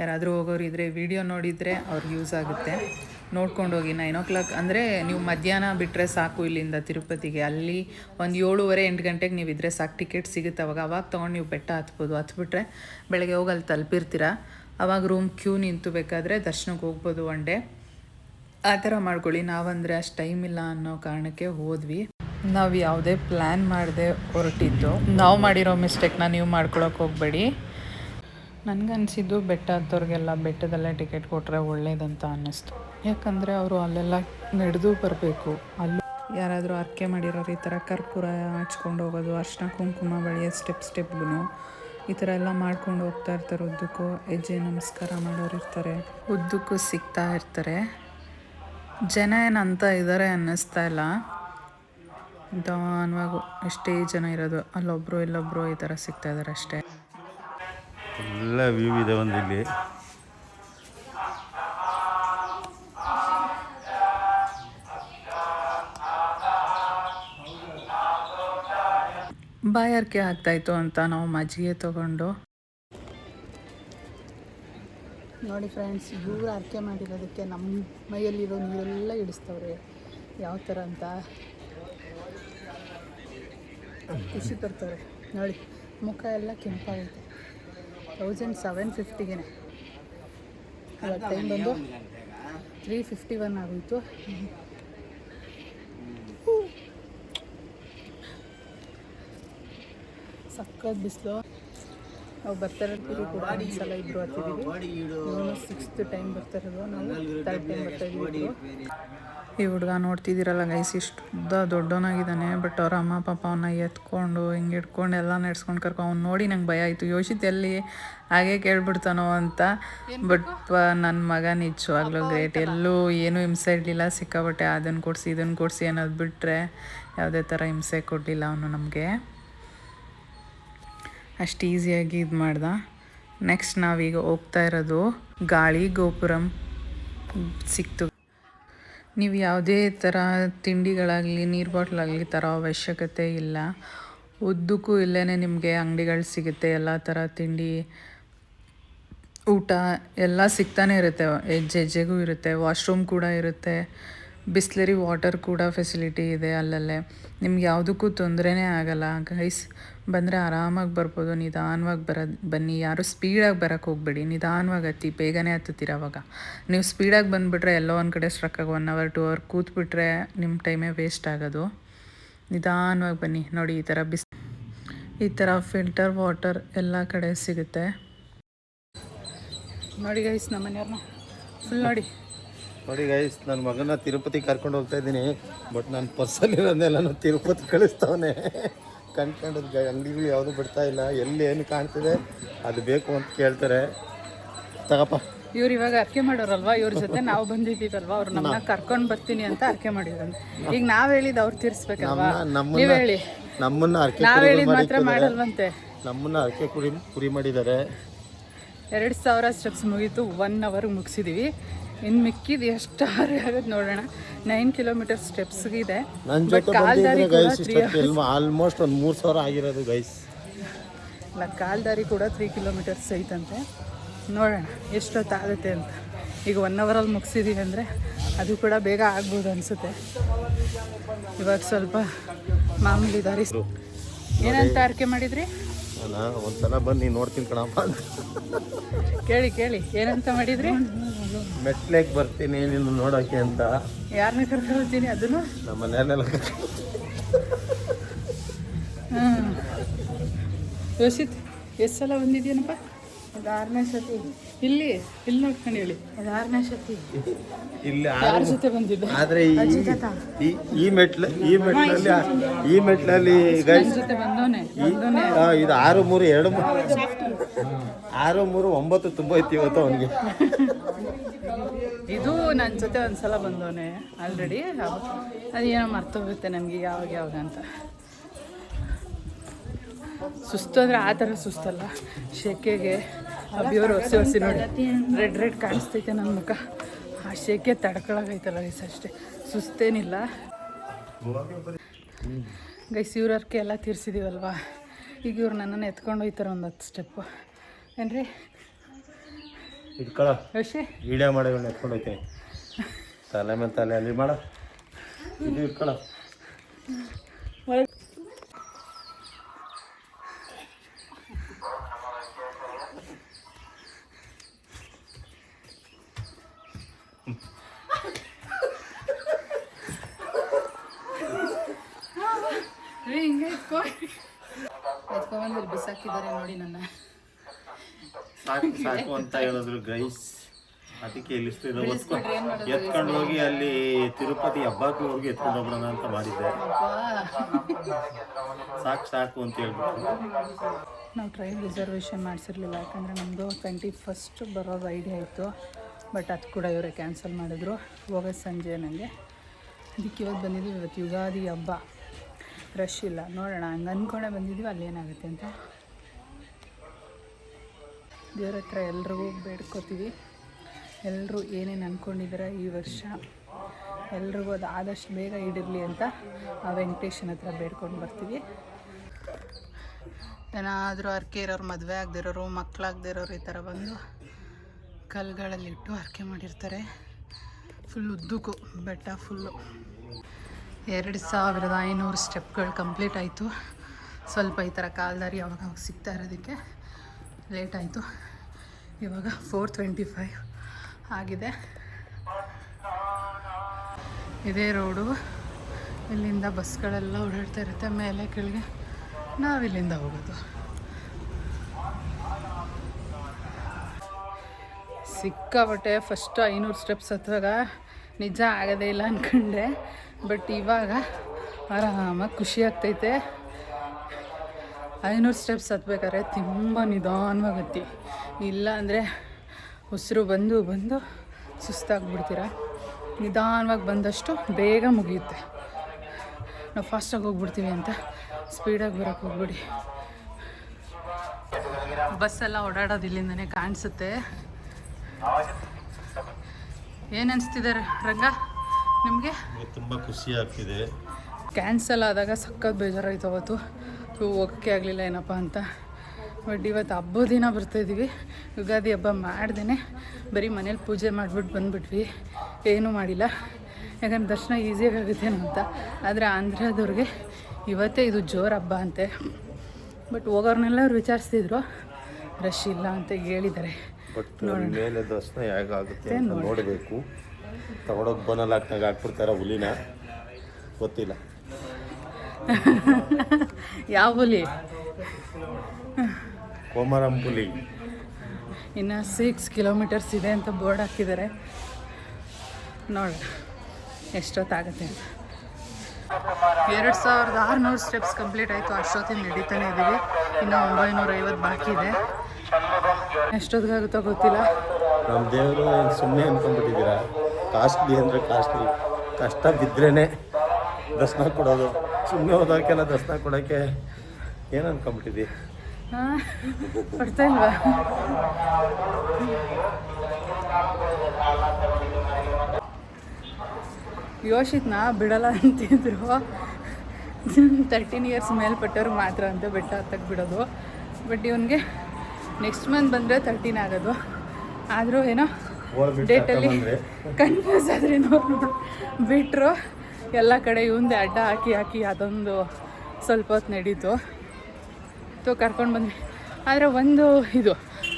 ಯಾರಾದರೂ ಹೋಗೋರು ಹೋಗೋರಿದ್ರೆ ವಿಡಿಯೋ ನೋಡಿದರೆ ಅವ್ರಿಗೆ ಯೂಸ್ ಆಗುತ್ತೆ. ನೋಡ್ಕೊಂಡು ಹೋಗಿ ನೈನ್ ಓ ಕ್ಲಾಕ್ ಅಂದರೆ ನೀವು ಮಧ್ಯಾಹ್ನ ಬಿಟ್ಟರೆ ಸಾಕು ಇಲ್ಲಿಂದ ತಿರುಪತಿಗೆ. ಅಲ್ಲಿ ಒಂದು ಏಳುವರೆ, ಎಂಟು ಗಂಟೆಗೆ ನೀವು ಇದ್ರೆ ಸಾಕು. ಟಿಕೆಟ್ ಸಿಗುತ್ತೆ ಅವಾಗ. ಅವಾಗ ತೊಗೊಂಡು ನೀವು ಬೆಟ್ಟ ಹತ್ಬೋದು. ಹತ್ಬಿಟ್ರೆ ಬೆಳಗ್ಗೆ ಹೋಗಿ ಅಲ್ಲಿ ತಲುಪಿರ್ತೀರ. ಅವಾಗ ರೂಮ್ ಕ್ಯೂ ನಿಂತು ಬೇಕಾದರೆ ದರ್ಶನಕ್ಕೆ ಹೋಗ್ಬೋದು ಒನ್ ಡೇ ಆ ಥರ ಮಾಡ್ಕೊಳ್ಳಿ. ನಾವಂದರೆ ಅಷ್ಟು ಟೈಮ್ ಇಲ್ಲ ಅನ್ನೋ ಕಾರಣಕ್ಕೆ ಹೋದ್ವಿ. ನಾವು ಯಾವುದೇ ಪ್ಲ್ಯಾನ್ ಮಾಡದೆ ಹೊರಟಿದ್ದು. ನಾವು ಮಾಡಿರೋ ಮಿಸ್ಟೇಕ್ನ ನೀವು ಮಾಡ್ಕೊಳಕ್ಕೆ ಹೋಗಬೇಡಿ. ನನಗನ್ಸಿದ್ದು ಬೆಟ್ಟ ಹತ್ತೋರಿಗೆಲ್ಲ ಬೆಟ್ಟದಲ್ಲೇ ಟಿಕೆಟ್ ಕೊಟ್ಟರೆ ಒಳ್ಳೇದಂತ ಅನ್ನಿಸ್ತು. ಯಾಕಂದರೆ ಅವರು ಅಲ್ಲೆಲ್ಲ ನಡೆದು ಬರಬೇಕು. ಅಲ್ಲೂ ಯಾರಾದರೂ ಅರ್ಕೆ ಮಾಡಿರೋರು ಈ ಥರ ಕರ್ಪೂರ ಹಚ್ಕೊಂಡು ಹೋಗೋದು ಅರ್ಶಿನ ಕುಂಕುಮ ಬಳಿಯ ಸ್ಟೆಪ್ ಸ್ಟೆಪ್ಗೂ ಈ ಥರ ಎಲ್ಲ ಮಾಡ್ಕೊಂಡು ಹೋಗ್ತಾ ಇರ್ತಾರೆ. ಉದ್ದಕ್ಕೂ ಹೆಜ್ಜೆ ನಮಸ್ಕಾರ ಮಾಡೋರು ಇರ್ತಾರೆ. ಉದ್ದಕ್ಕೂ ಸಿಗ್ತಾ ಇರ್ತಾರೆ. ಜನ ಏನಂತ ಇದ್ದಾರೆ ಅನ್ನಿಸ್ತಾ ಇಲ್ಲ. ನಿಧಾನವಾಗಿ ಎಷ್ಟೇ ಜನ ಇರೋದು ಅಲ್ಲೊಬ್ರು ಇಲ್ಲೊಬ್ರು ಈ ಥರ ಸಿಗ್ತಾ ಇದಾರೆ ಅಷ್ಟೇ. ಎಲ್ಲ ವ್ಯೂ ಇದೆ ಒಂದು ಇಲ್ಲಿ. ಬಾಯಾರಿಕೆ ಆಗ್ತಾಯಿತ್ತು ಅಂತ ನಾವು ಮಜ್ಜಿಗೆ ತಗೊಂಡು. ನೋಡಿ ಫ್ರೆಂಡ್ಸ್ ಇವ್ರು ಅರ್ಕೆ ಮಾಡಿರೋದಕ್ಕೆ ನಮ್ಮ ಮೈಯಲ್ಲಿರೋ ನೀರೆಲ್ಲ ಇಡಿಸ್ತವ್ರೆ ಯಾವ ಥರ ಅಂತ. ಖುಷಿ ತರ್ತಾರೆ. ನೋಡಿ ಮುಖ ಎಲ್ಲ ಕೆಂಪಾಗುತ್ತೆ ತೌಸಂಡ್ ಸೆವೆನ್ ಫಿಫ್ಟಿಗೆ ಇವಾಗ ಟೈಮ್ ಬಂದು ತ್ರೀ ಫಿಫ್ಟಿ ಒನ್ ಆಗೋಯ್ತು. ಸಕ್ಕತ್ ಬಿಸಿಲು. ನಾವು ಬರ್ತಾ ಇರ್ತೀವಿ ಕೂಡ. ಒಂದ್ಸಲ ಇಬ್ರು ಹತ್ತಿದ್ದೀವಿ. ಸಿಕ್ಸ್ತ್ ಟೈಮ್ ಬರ್ತಾ ಇರೋದು. ನಾವು ಥರ್ಡ್ ಟೈಮ್ ಬರ್ತಾ ಇದ್ದೀವಿ ಈ ಹುಡುಗ ನೋಡ್ತಿದ್ದೀರಲ್ಲ ಗೈಸ್ ಇಷ್ಟು ಉದ್ದ ದೊಡ್ಡವನಾಗಿದ್ದಾನೆ ಬಟ್ ಅವ್ರ ಅಮ್ಮ ಪಾಪ ಅವನ್ನ ಎತ್ಕೊಂಡು ಹಿಂಗೆ ಇಟ್ಕೊಂಡು ಎಲ್ಲ ನಡೆಸ್ಕೊಂಡು ಕರ್ಕೊಂಡು ಅವ್ನು ನೋಡಿ ನಂಗೆ ಭಯ ಆಯಿತು. ಯೋಚಿತ್ ಎಲ್ಲಿ ಹಾಗೆ ಕೇಳ್ಬಿಡ್ತಾನೋ ಅಂತ ಬಟ್ ನನ್ನ ಮಗ ನಿಜವಾಗ್ಲೂ ಗ್ರೇಟ್ ಎಲ್ಲೂ ಏನೂ ಹಿಂಸೆ ಇರಲಿಲ್ಲ ಸಿಕ್ಕಾಬಟ್ಟೆ ಅದನ್ನು ಕೊಡಿಸಿ ಇದನ್ನು ಕೊಡಿಸಿ ಅನ್ನೋದು ಬಿಟ್ಟರೆ ಯಾವುದೇ ಥರ ಹಿಂಸೆ ಕೊಡಲಿಲ್ಲ ಅವನು ನಮಗೆ. ಅಷ್ಟು ಈಸಿಯಾಗಿ ಇದು ಮಾಡ್ದ. ನೆಕ್ಸ್ಟ್ ನಾವೀಗ ಹೋಗ್ತಾ ಇರೋದು ಗಾಳಿ ಗೋಪುರಂ ಸಿಕ್ತು ನೀವು ಯಾವುದೇ ಥರ ತಿಂಡಿಗಳಾಗಲಿ, ನೀರು ಬಾಟ್ಲಾಗಲಿ ತರೋ ಅವಶ್ಯಕತೆ ಇಲ್ಲ. ಉದ್ದಕ್ಕೂ ಇಲ್ಲೇ ನಿಮಗೆ ಅಂಗಡಿಗಳು ಸಿಗುತ್ತೆ, ಎಲ್ಲ ಥರ ತಿಂಡಿ, ಊಟ ಎಲ್ಲ ಸಿಗ್ತಾನೆ ಇರುತ್ತೆ. ಹೆಜ್ಜೆ ಹೆಜ್ಜೆಗೂ ಇರುತ್ತೆ, ವಾಶ್ರೂಮ್ ಕೂಡ ಇರುತ್ತೆ, ಬಿಸ್ಲರಿ ವಾಟರ್ ಕೂಡ ಫೆಸಿಲಿಟಿ ಇದೆ ಅಲ್ಲಲ್ಲೇ. ನಿಮ್ಗೆ ಯಾವುದಕ್ಕೂ ತೊಂದರೆನೇ ಆಗಲ್ಲ ಗೈಸ್ ಬಂದರೆ ಆರಾಮಾಗಿ ಬರ್ಬೋದು, ನಿಧಾನವಾಗಿ ಬರೋದು ಬನ್ನಿ. ಯಾರು ಸ್ಪೀಡಾಗಿ ಬರೋಕ್ಕೆ ಹೋಗ್ಬೇಡಿ. ನಿಧಾನವಾಗಿ ಹತ್ತಿ ಬೇಗನೆ ಹತ್ತುತ್ತೀರ ಅವಾಗ. ನೀವು ಸ್ಪೀಡಾಗಿ ಬಂದುಬಿಟ್ರೆ ಎಲ್ಲೋ ಒಂದು ಕಡೆ ಸ್ಟ್ರಕ್ ಆಗಿ ಒನ್ ಅವರ್ ಟು ಅವರ್ ಕೂತ್ಬಿಟ್ರೆ ನಿಮ್ಮ ಟೈಮೇ ವೇಸ್ಟ್ ಆಗೋದು. ನಿಧಾನವಾಗಿ ಬನ್ನಿ. ನೋಡಿ, ಈ ಥರ ಬಿಸ್, ಈ ಥರ ಫಿಲ್ಟರ್ ವಾಟರ್ ಎಲ್ಲ ಕಡೆ ಸಿಗುತ್ತೆ. ನೋಡಿ ಗೈಸ್ ನಮ್ಮ ಮನೆಯವ್ರನ್ನ. ಫುಲ್ ನೋಡಿ. ನೋಡಿ ಗೈಸ್ ನನ್ನ ಮಗನ ತಿರುಪತಿ ಕರ್ಕೊಂಡು ಹೋಗ್ತಾ ಇದ್ದೀನಿ ಬಟ್ ನಾನು ಪರ್ಸಲ್ಲಿರೋದನ್ನೆಲ್ಲ ತಿರುಪತಿ ಕಳಿಸ್ತವನೆ. ಕಣ್ಕೊಂಡದ್ ಅಂಗಡಿಗಳು ಯಾವುದು ಬಿಡ್ತಾ ಇಲ್ಲ. ಎಲ್ಲಿ ಏನು ಕಾಣ್ತಿದೆ ಅದು ಬೇಕು ಅಂತ ಕೇಳ್ತಾರೆ. ತಗಪ್ಪ. ಇವ್ರು ಇವಾಗ ಅರ್ಕೆ ಮಾಡೋರಲ್ವಾ? ಇವ್ರ ಜೊತೆ ನಾವು ಬಂದಿದ್ದೀವಲ್ವಾ? ಅವ್ರು ನಮ್ಮನ್ನ ಕರ್ಕೊಂಡು ಬರ್ತೀನಿ ಅಂತ ಅರ್ಕೆ ಮಾಡಿದ್ರು ಈಗ ನಾವ್ ಹೇಳಿದ್ ಅವ್ರು ತೀರ್ಸ್ಬೇಕಲ್ವಾ? ನಮ್ಮನ್ನ ನೀವ್ ಹೇಳಿ. ನಮ್ಮನ್ನ ಅರ್ಕೆ ನಾವ್ ಹೇಳಿದ್ ಮಾತ್ರ ಮಾಡಿ ಮಾಡಲ್ವಂತೆ. ನಮ್ಮನ್ನ ಅರ್ಕೆ ಕುರಿ ಕುರಿ ಮಾಡಿದ್ದಾರೆ. ಎರಡು ಸಾವಿರ ಸ್ಟೆಪ್ಸ್ ಮುಗೀತು. ಒನ್ ಅವರ್ ಮುಗಿಸಿದೀವಿ. ಇನ್ನು ಮಿಕ್ಕಿದ ಎಷ್ಟು ಹಾರಿ ಆಗುತ್ತೆ ನೋಡೋಣ. ನೈನ್ ಕಿಲೋಮೀಟರ್ ಸ್ಟೆಪ್ಸ್ಗಿದೆ ನನ್ನ ಜೊತೆ ಬಂದಿದ್ರೆ ಗೈಸ್ ಇಷ್ಟೊತ್ತು ಆಲ್ಮೋಸ್ಟ್ ಒಂದು ಮೂರು ಸಾವಿರ ಆಗಿರೋದು ಗೈಸ್ ಇಲ್ಲ ಕಾಲ್ದಾರಿ ಕೂಡ ತ್ರೀ ಕಿಲೋಮೀಟರ್ಸ್ ಐತಂತೆ. ನೋಡೋಣ ಎಷ್ಟೊತ್ತಾಗುತ್ತೆ ಅಂತ. ಈಗ ಒನ್ ಅವರಲ್ಲಿ ಮುಗಿಸಿದೀವಿ ಅಂದರೆ ಅದು ಕೂಡ ಬೇಗ ಆಗ್ಬೋದು ಅನಿಸುತ್ತೆ. ಇವಾಗ ಸ್ವಲ್ಪ ಮಾಮೂಲಿ ದಾರಿ. ಏನಂತ ಆರ್ಕೆ ಮಾಡಿದ್ರಿ? ಒಂದ್ಸಲ ಬನ್ನಿ ನೋಡ್ತೀನಿ ಕಣಪ್ಪ. ಕೇಳಿ ಕೇಳಿ ಏನಂತ ಮಾಡಿದ್ರಿ? ಮೆಟ್ಲೇಕ್ ಬರ್ತೀನಿ ನೀನು ನೋಡೋಕೆ ಅಂತ. ಯಾರನ್ನ ಕರ್ಕೊಳ್ತೀನಿ ಅದನ್ನು? ನಮ್ಮ ಮನೆಯಲ್ಲೆಲ್ಲ ಹಾಂ ಯೋಸಿತ್ ಎಷ್ಟು ಸಲ ಬಂದಿದ್ದೀನಪ್ಪ ಇದು ಆರನೇ ಸತಿ ಇಲ್ಲಿ ಇಲ್ಲಿ ನೋಡ್ಕೊಂಡು ಹೇಳಿ. ಅದು ಆರನೇ ಸತಿ ಇಲ್ಲಿ ಯಾರ ಜೊತೆ ಬಂದಿದ್ದು? ಆದ್ರೆ ಈ ಈ ಮೆಟ್ಲ ಈ ಮೆಟ್ಲಲ್ಲಿ ಈ ಮೆಟ್ಲಲ್ಲಿ ಗೈಸ್ ಜೊತೆ ಬಂದವನೆ ಈ ಇದು ಆರು ಮೂರು ಎರಡು ಮೂರು ಆರು ಮೂರು ಒಂಬತ್ತು ತುಂಬ ಐತಿ ಇವತ್ತು ಅವನಿಗೆ. ಇದು ನನ್ನ ಜೊತೆ ಒಂದ್ಸಲ ಬಂದವನೆ ಆಲ್ರೆಡಿ ಅದೇನೋ ಮರ್ತೋಗುತ್ತೆ ನನಗೆ ಯಾವಾಗ ಯಾವಾಗ ಅಂತ. ಸುಸ್ತು ಅಂದರೆ ಆ ಥರ ಸುಸ್ತಲ್ಲ. ಶೆಕೆಗೆ ಅಬ್ಬಿಯವರು ಹೊಸಿ ಹೊಸಿ ನೋಡಿ. ರೆಡ್ ರೆಡ್ ಕಾಣಿಸ್ತೈತೆ ನನ್ನ ಮುಖ. ಆ ಶೆಕೆ ತಡ್ಕೊಳಕೈತಲ್ಲ ಗೈಸ್ ಅಷ್ಟೇ. ಸುಸ್ತೇನಿಲ್ಲ. ಗೈಸ್ ಇವ್ರಕ್ಕೆ ಎಲ್ಲ ತೀರ್ಸಿದೀವಲ್ವಾ? ಈಗ ಇವ್ರು ನನ್ನನ್ನು ಎತ್ಕೊಂಡು ಹೋಯ್ತಾರೆ ಒಂದು ಹತ್ತು ಸ್ಟೆಪ್ ಏನ್ರಿ? ವಿಡಿಯೋ ಮಾಡಿ ಎತ್ಕೊಂಡು ತಲೆ ಮೇಲೆ ತಲೆ ಅಲ್ಲಿ ಮಾಡ. ಇದು ಇಟ್ಕೊಳ. ಹಿಂಗೆ ಎತ್ಕೊ ಬಿಸಾಕಿದ್ದಾರೆ ನೋಡಿ ನನ್ನ. ಸಾಕು ಸಾಕು ಅಂತ ಹೇಳಿದ್ರು ಗೈಸ್. ಅದಕ್ಕೆ ಎತ್ಕೊಂಡು ಹೋಗಿ ಅಲ್ಲಿ ತಿರುಪತಿ ಹಬ್ಬಕ್ಕೆ ಹೋಗಿ ಎತ್ಕೊಂಡು ಹೋಗೋಣ ಅಂತ ಮಾಡಿದ್ದೆ. ಸಾಕು ಸಾಕು ಅಂತ ಹೇಳ್ಬಿಟ್ಟು. ನಾವು ಟ್ರೈನ್ ರಿಸರ್ವೇಷನ್ ಮಾಡಿಸಿರ್ಲಿಲ್ಲ ಯಾಕಂದರೆ ನಮ್ಮದು ಟ್ವೆಂಟಿ ಫಸ್ಟ್ ಬರೋ ಐಡಿಯಾ ಇತ್ತು. ಬಟ್ ಅದು ಕೂಡ ಇವರೇ ಕ್ಯಾನ್ಸಲ್ ಮಾಡಿದ್ರು. ಹೋಗೋ ಸಂಜೆ ನನಗೆ ಅದಕ್ಕೆ ಇವತ್ತು ಬಂದಿದ್ದು ಇವತ್ತು ಯುಗಾದಿ ಹಬ್ಬ. ರಶ್ ಇಲ್ಲ. ನೋಡೋಣ, ಹಂಗೆ ಅಂದ್ಕೊಂಡೇ ಬಂದಿದ್ದೀವಿ ಅಲ್ಲಿ ಏನಾಗುತ್ತೆ ಅಂತ. ದೇವ್ರ ಹತ್ರ ಎಲ್ರಿಗೂ ಬೇಡ್ಕೋತೀವಿ. ಎಲ್ಲರೂ ಏನೇನು ಅಂದ್ಕೊಂಡಿದ್ದಾರೆ ಈ ವರ್ಷ, ಎಲ್ರಿಗೂ ಅದು ಆದಷ್ಟು ಬೇಗ ಈಡಿರಲಿ ಅಂತ ಆ ವೆಂಕಟೇಶನ ಹತ್ರ ಬೇಡ್ಕೊಂಡು ಬರ್ತೀವಿ. ಏನಾದರೂ ಅರ್ಕೆ ಇರೋರು ಮದುವೆ ಆಗದಿರೋರು ಮಕ್ಕಳಾಗದಿರೋರು ಈ ಥರ ಬಂದು ಕಲ್ಗಳಲ್ಲಿಟ್ಟು ಅರ್ಕೆ ಮಾಡಿರ್ತಾರೆ. ಫುಲ್ ಉದ್ದಕ್ಕೂ, ಬೆಟ್ಟ ಫುಲ್ಲು ಎರಡು ಸಾವಿರದ ಐನೂರು ಸ್ಟೆಪ್ಗಳು ಕಂಪ್ಲೀಟ್ ಆಯಿತು. ಸ್ವಲ್ಪ ಈ ಥರ ಕಾಲ್ದಾರಿ ಅವಾಗ ಅವಾಗ ಸಿಗ್ತಾ ಇರೋದಕ್ಕೆ ಲೇಟ್ ಆಯಿತು. ಇವಾಗ ಫೋರ್ ಟ್ವೆಂಟಿ ಫೈವ್ ಆಗಿದೆ. ಇದೇ ರೋಡು. ಇಲ್ಲಿಂದ ಬಸ್ಗಳೆಲ್ಲ ಓಡಾಡ್ತಾ ಇರುತ್ತೆ. ಮೇಲೆ ಕೆಳಗೆ ನಾವಿಲ್ಲಿಂದ ಹೋಗೋದು. ಸಿಕ್ಕಾಬಟ್ಟೆ ಫಸ್ಟ್ ಐನೂರು ಸ್ಟೆಪ್ಸ್ ಹತ್ತುವಾಗ ನಿಜ ಆಗೋದೇ ಇಲ್ಲ ಅಂದ್ಕೊಂಡೆ ಬಟ್ ಇವಾಗ ಆರಾಮಾಗಿ ಖುಷಿ ಆಗ್ತೈತೆ. ಐನೂರು ಸ್ಟೆಪ್ಸ್ ಹತ್ಬೇಕಾದ್ರೆ ತುಂಬ ನಿಧಾನವಾಗಿ ಹತ್ತಿ ಇಲ್ಲ ಅಂದರೆ ಉಸಿರು ಬಂದು ಬಂದು ಸುಸ್ತಾಗ್ಬಿಡ್ತೀರ? ನಿಧಾನವಾಗಿ ಬಂದಷ್ಟು ಬೇಗ ಮುಗಿಯುತ್ತೆ. ನಾವು ಫಾಸ್ಟಾಗಿ ಹೋಗ್ಬಿಡ್ತೀವಿ ಅಂತ ಸ್ಪೀಡಾಗಿ ಬರೋಕ್ಕೆ ಹೋಗ್ಬಿಡಿ. ಬಸ್ಸೆಲ್ಲ ಓಡಾಡೋದು ಇಲ್ಲಿಂದನೇ ಕಾಣಿಸುತ್ತೆ. ಏನು ರಂಗ? ನಿಮಗೆ? ತುಂಬ ಖುಷಿ ಆಗ್ತಿದೆ. ಕ್ಯಾನ್ಸಲ್ ಆದಾಗ ಸಕ್ಕತ್ ಬೇಜಾರಾಯ್ತು ಅವತ್ತು. ಇವು ಹೋಗೋಕ್ಕೆ ಆಗಲಿಲ್ಲ ಏನಪ್ಪ ಅಂತ. ಬಟ್ ಇವತ್ತು ಹಬ್ಬದ ದಿನ ಬರ್ತಾಯಿದ್ದೀವಿ ಯುಗಾದಿ ಹಬ್ಬ ಮಾಡ್ದೇ ಬರೀ ಮನೇಲಿ ಪೂಜೆ ಮಾಡಿಬಿಟ್ಟು ಬಂದುಬಿಟ್ವಿ. ಏನೂ ಮಾಡಿಲ್ಲ. ಯಾಕಂದ್ರೆ ದರ್ಶನ ಈಸಿಯಾಗಿ ಆಗುತ್ತೆ ಅಂತ. ಆದರೆ ಆಂಧ್ರದವ್ರಿಗೆ ಇವತ್ತೇ ಇದು ಜೋರು ಹಬ್ಬ ಅಂತೆ. ಬಟ್ ಹೋಗೋರ್ನೆಲ್ಲ ಅವ್ರು ವಿಚಾರಿಸ್ತಿದ್ರು. ರಶ್ ಇಲ್ಲ ಅಂತ ಹೇಳಿದ್ದಾರೆ. ಬಟ್ ಮೇಲೆ ದರ್ಶನ ಹೇಗಾಗುತ್ತೆ ಅಂತ ನೋಡಬೇಕು. ತಗೊಂಡೋಗಿ ಬನಲ್ಲಿ ಹಾಕ್ನಾಗ ಹಾಕ್ಬಿಡ್ತಾರ ಹುಲಿನ. ಗೊತ್ತಿಲ್ಲ. ಯಾವ ಹುಲಿ? ಕೋಮರಂ ಹುಲಿ. ಇನ್ನು ಸಿಕ್ಸ್ ಕಿಲೋಮೀಟರ್ಸ್ ಇದೆ ಅಂತ ಬೋರ್ಡ್ ಹಾಕಿದ್ದಾರೆ ನೋಡ ಎಷ್ಟೊತ್ತಾಗತ್ತೆ ಎರಡು ಸಾವಿರದ ಆರುನೂರು ಸ್ಟೆಪ್ಸ್ ಕಂಪ್ಲೀಟ್ ಆಯಿತು ಅಷ್ಟೊತ್ತಿನ ನಡೀತಾನೆ ಇದ್ದೀವಿ ಇನ್ನು ಒಂಬೈನೂರ ಐವತ್ತು ಬಾಕಿ ಇದೆ. ಎಷ್ಟೊತ್ತಿಗಾಗುತ್ತೋ ಗೊತ್ತಿಲ್ಲ. ನಮ್ಮ ದೇವರು ಸುಮ್ಮನೆ ಅನ್ಕೊಂಡ್ಬಿಟ್ಟಿದ್ದೀರಾ? ಕಾಸ್ಟ್ಲಿ ಅಂದರೆ ಕಾಸ್ಟ್ಲಿ. ಕಷ್ಟ ಬಿದ್ರೇ ದರ್ಶನ ಕೊಡೋದು. ಸುಮ್ಮನೆ ಹೋದಕ್ಕೆಲ್ಲ ದರ್ಶನ ಕೊಡೋಕ್ಕೆ ಏನು ಅನ್ಕೊಂಬಿಟ್ಟಿದ್ದಿ? ಯೋಶಿತ್ನ ಬಿಡಲ್ಲ ಅಂತಿದ್ರು. ತರ್ಟೀನ್ ಇಯರ್ಸ್ ಮೇಲ್ಪಟ್ಟವ್ರು ಮಾತ್ರ ಅಂತ ಬೆಟ್ಟ ಹತ್ತಕ್ಕೆ ಬಿಡೋದು. ಬಟ್ ಇವನಿಗೆ ನೆಕ್ಸ್ಟ್ ಮಂತ್ ಬಂದರೆ ತರ್ಟೀನ್ ಆಗೋದು. ಆದರೂ ಏನೋ ಡೇಟಲ್ಲಿ ಕನ್ಫ್ಯೂಸ್ ಆದ್ರೆ ನೋಡಿ. ಬಿಟ್ಟರು ಎಲ್ಲ ಕಡೆ ಇವಂದೆ ಅಡ್ಡ ಹಾಕಿ ಹಾಕಿ ಅದೊಂದು ಸ್ವಲ್ಪ ಹೊತ್ತು ನಡೀತು. ತೋ ಕರ್ಕೊಂಡು ಬಂದ್ವಿ. ಆದರೆ ಒಂದು ಇದು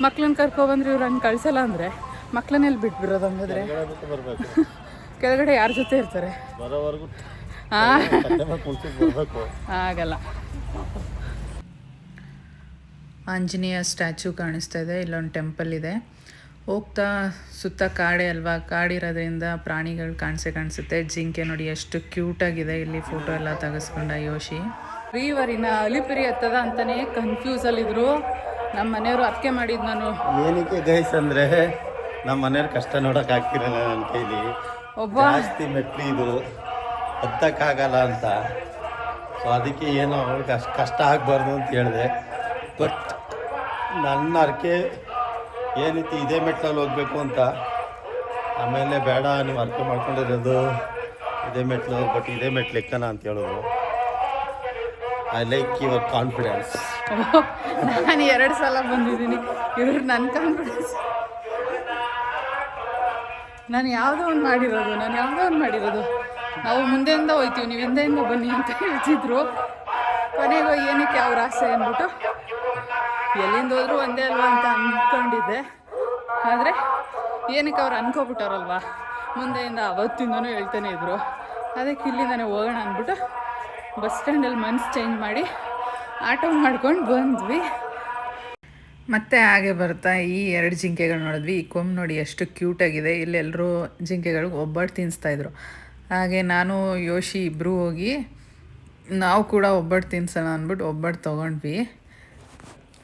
ಮಕ್ಳನ್ನ ಕರ್ಕೊಬಂದ್ರೆ ಇವ್ರು ಹಂಗೆ ಕಳಿಸಲ್ಲ ಅಂದರೆ ಮಕ್ಳನ್ನೆಲ್ಲಿ ಬಿಟ್ಬಿಡೋದು ಹಂಗಾದ್ರೆ. (laughs) ಕೆಳಗಡೆ ಯಾರ ಜೊತೆ ಇರ್ತಾರೆ? ಆಗಲ್ಲ. ಆಂಜನೇಯ ಸ್ಟ್ಯಾಚು ಕಾಣಿಸ್ತಾ ಇದೆ ಇಲ್ಲೊಂದು ಟೆಂಪಲ್ ಇದೆ. ಹೋಗ್ತಾ ಸುತ್ತ ಕಾಡೆ ಅಲ್ವಾ? ಕಾಡಿರೋದ್ರಿಂದ ಪ್ರಾಣಿಗಳು ಕಾಣಿಸೆ ಕಾಣಿಸುತ್ತೆ. ಜಿಂಕೆ ನೋಡಿ ಎಷ್ಟು ಕ್ಯೂಟಾಗಿದೆ ಇಲ್ಲಿ ಫೋಟೋ ಎಲ್ಲ ತೆಗೆಸ್ಕೊಂಡ ಯೋಶಿ. ರೀವರಿನ ಅಲಿಪಿರಿ ಹತ್ತದ ಅಂತಲೇ ಕನ್ಫ್ಯೂಸಲ್ಲಿದ್ದರು ನಮ್ಮ ಮನೆಯವರು ಅದಕ್ಕೆ ಮಾಡಿದ್ದು ನಾನು. ಏನಕ್ಕೆ ಗೈಸ್ ಅಂದರೆ ನಮ್ಮ ಮನೆಯವ್ರು ಕಷ್ಟ ನೋಡೋಕೆ ಆಗ್ತಿರಲ್ಲ ನನ್ನ ಕೈಲಿ. ಒಬ್ಬ ಜಾಸ್ತಿ ಮೆಟ್ಲಿ ಇದು. ಹತ್ತಕ್ಕಾಗಲ್ಲ ಅಂತ. ಸೊ ಅದಕ್ಕೆ ಏನೋ ಅವ್ಳಿಗೆ ಅಷ್ಟು ಕಷ್ಟ ಆಗಬಾರ್ದು ಅಂತ ಹೇಳಿದೆ. ಬಟ್ ನನ್ನ ಅರ್ಕೆ ಏನಿತ್ತು ಇದೇ ಮೆಟ್ಲಲ್ಲಿ ಹೋಗ್ಬೇಕು ಅಂತ. ಆಮೇಲೆ ಬೇಡ, ನೀವು ಅರ್ಥ ಮಾಡ್ಕೊಂಡಿರೋದು ಇದೇ ಮೆಟ್ಲು, ಬಟ್ ಇದೇ ಮೆಟ್ಲು ಎಕ್ಕನ ಅಂತ ಹೇಳೋದು ಐ ಲೈಕ್ ಯುವರ್ ಕಾನ್ಫಿಡೆನ್ಸ್ ನಾನು ಎರಡು ಸಲ ಬಂದಿದ್ದೀನಿ. ಇವ್ರು ನನ್ನ ಕಾನ್ಫಿಡೆನ್ಸ್ ನಾನು ಯಾವುದೋ ಒಂದು ಮಾಡಿರೋದು, ನಾನು ಯಾವುದೋ ಒಂದು ಮಾಡಿರೋದು. ನಾವು ಮುಂದೆಯಿಂದ ಹೋಯ್ತೀವಿ, ನೀವು ಹಿಂದೆಯಿಂದ ಬನ್ನಿ ಅಂತ ಹೇಳ್ತಿದ್ರು. ಕೊನೆಗೂ ಏನಕ್ಕೆ ಅವ್ರ ಆಸೆ ಅಂದ್ಬಿಟ್ಟು? ಎಲ್ಲಿಂದ ಹೋದ್ರು ಒಂದೇ ಅಲ್ವಾ ಅಂತ ಅಂದ್ಕೊಂಡಿದ್ದೆ ಆದರೆ ಏನಕ್ಕೆ ಅವ್ರು ಅನ್ಕೋಬಿಟ್ಟವ್ರಲ್ವಾ? ಮುಂದೆಯಿಂದ ಅವತ್ತಿಂದನೂ ಹೇಳ್ತಾನೆ ಇದ್ರು. ಅದಕ್ಕೆ ಇಲ್ಲಿಂದನೇ ಹೋಗೋಣ ಅಂದ್ಬಿಟ್ಟು ಬಸ್ ಸ್ಟ್ಯಾಂಡಲ್ಲಿ ಮನ್ಸ್ ಚೇಂಜ್ ಮಾಡಿ ಆಟೋ ಮಾಡ್ಕೊಂಡು ಬಂದ್ವಿ. ಮತ್ತೆ ಹಾಗೆ ಬರ್ತಾ ಈ ಎರಡು ಜಿಂಕೆಗಳು ನೋಡಿದ್ವಿ. ಈ ಕೊಂಬ್ ನೋಡಿ ಎಷ್ಟು ಕ್ಯೂಟಾಗಿದೆ ಇಲ್ಲಿ ಎಲ್ಲರೂ ಜಿಂಕೆಗಳಿಗೆ ಒಬ್ಬಟ್ಟು ತಿನ್ನಿಸ್ತಾಯಿದ್ರು ಹಾಗೆ ನಾನು, ಯೋಶಿ ಇಬ್ಬರು ಹೋಗಿ ನಾವು ಕೂಡ ಒಬ್ಬಟ್ಟು ತಿನ್ಸೋಣ ಅಂದ್ಬಿಟ್ಟು ಒಬ್ಬಟ್ಟು ತೊಗೊಂಡ್ವಿ.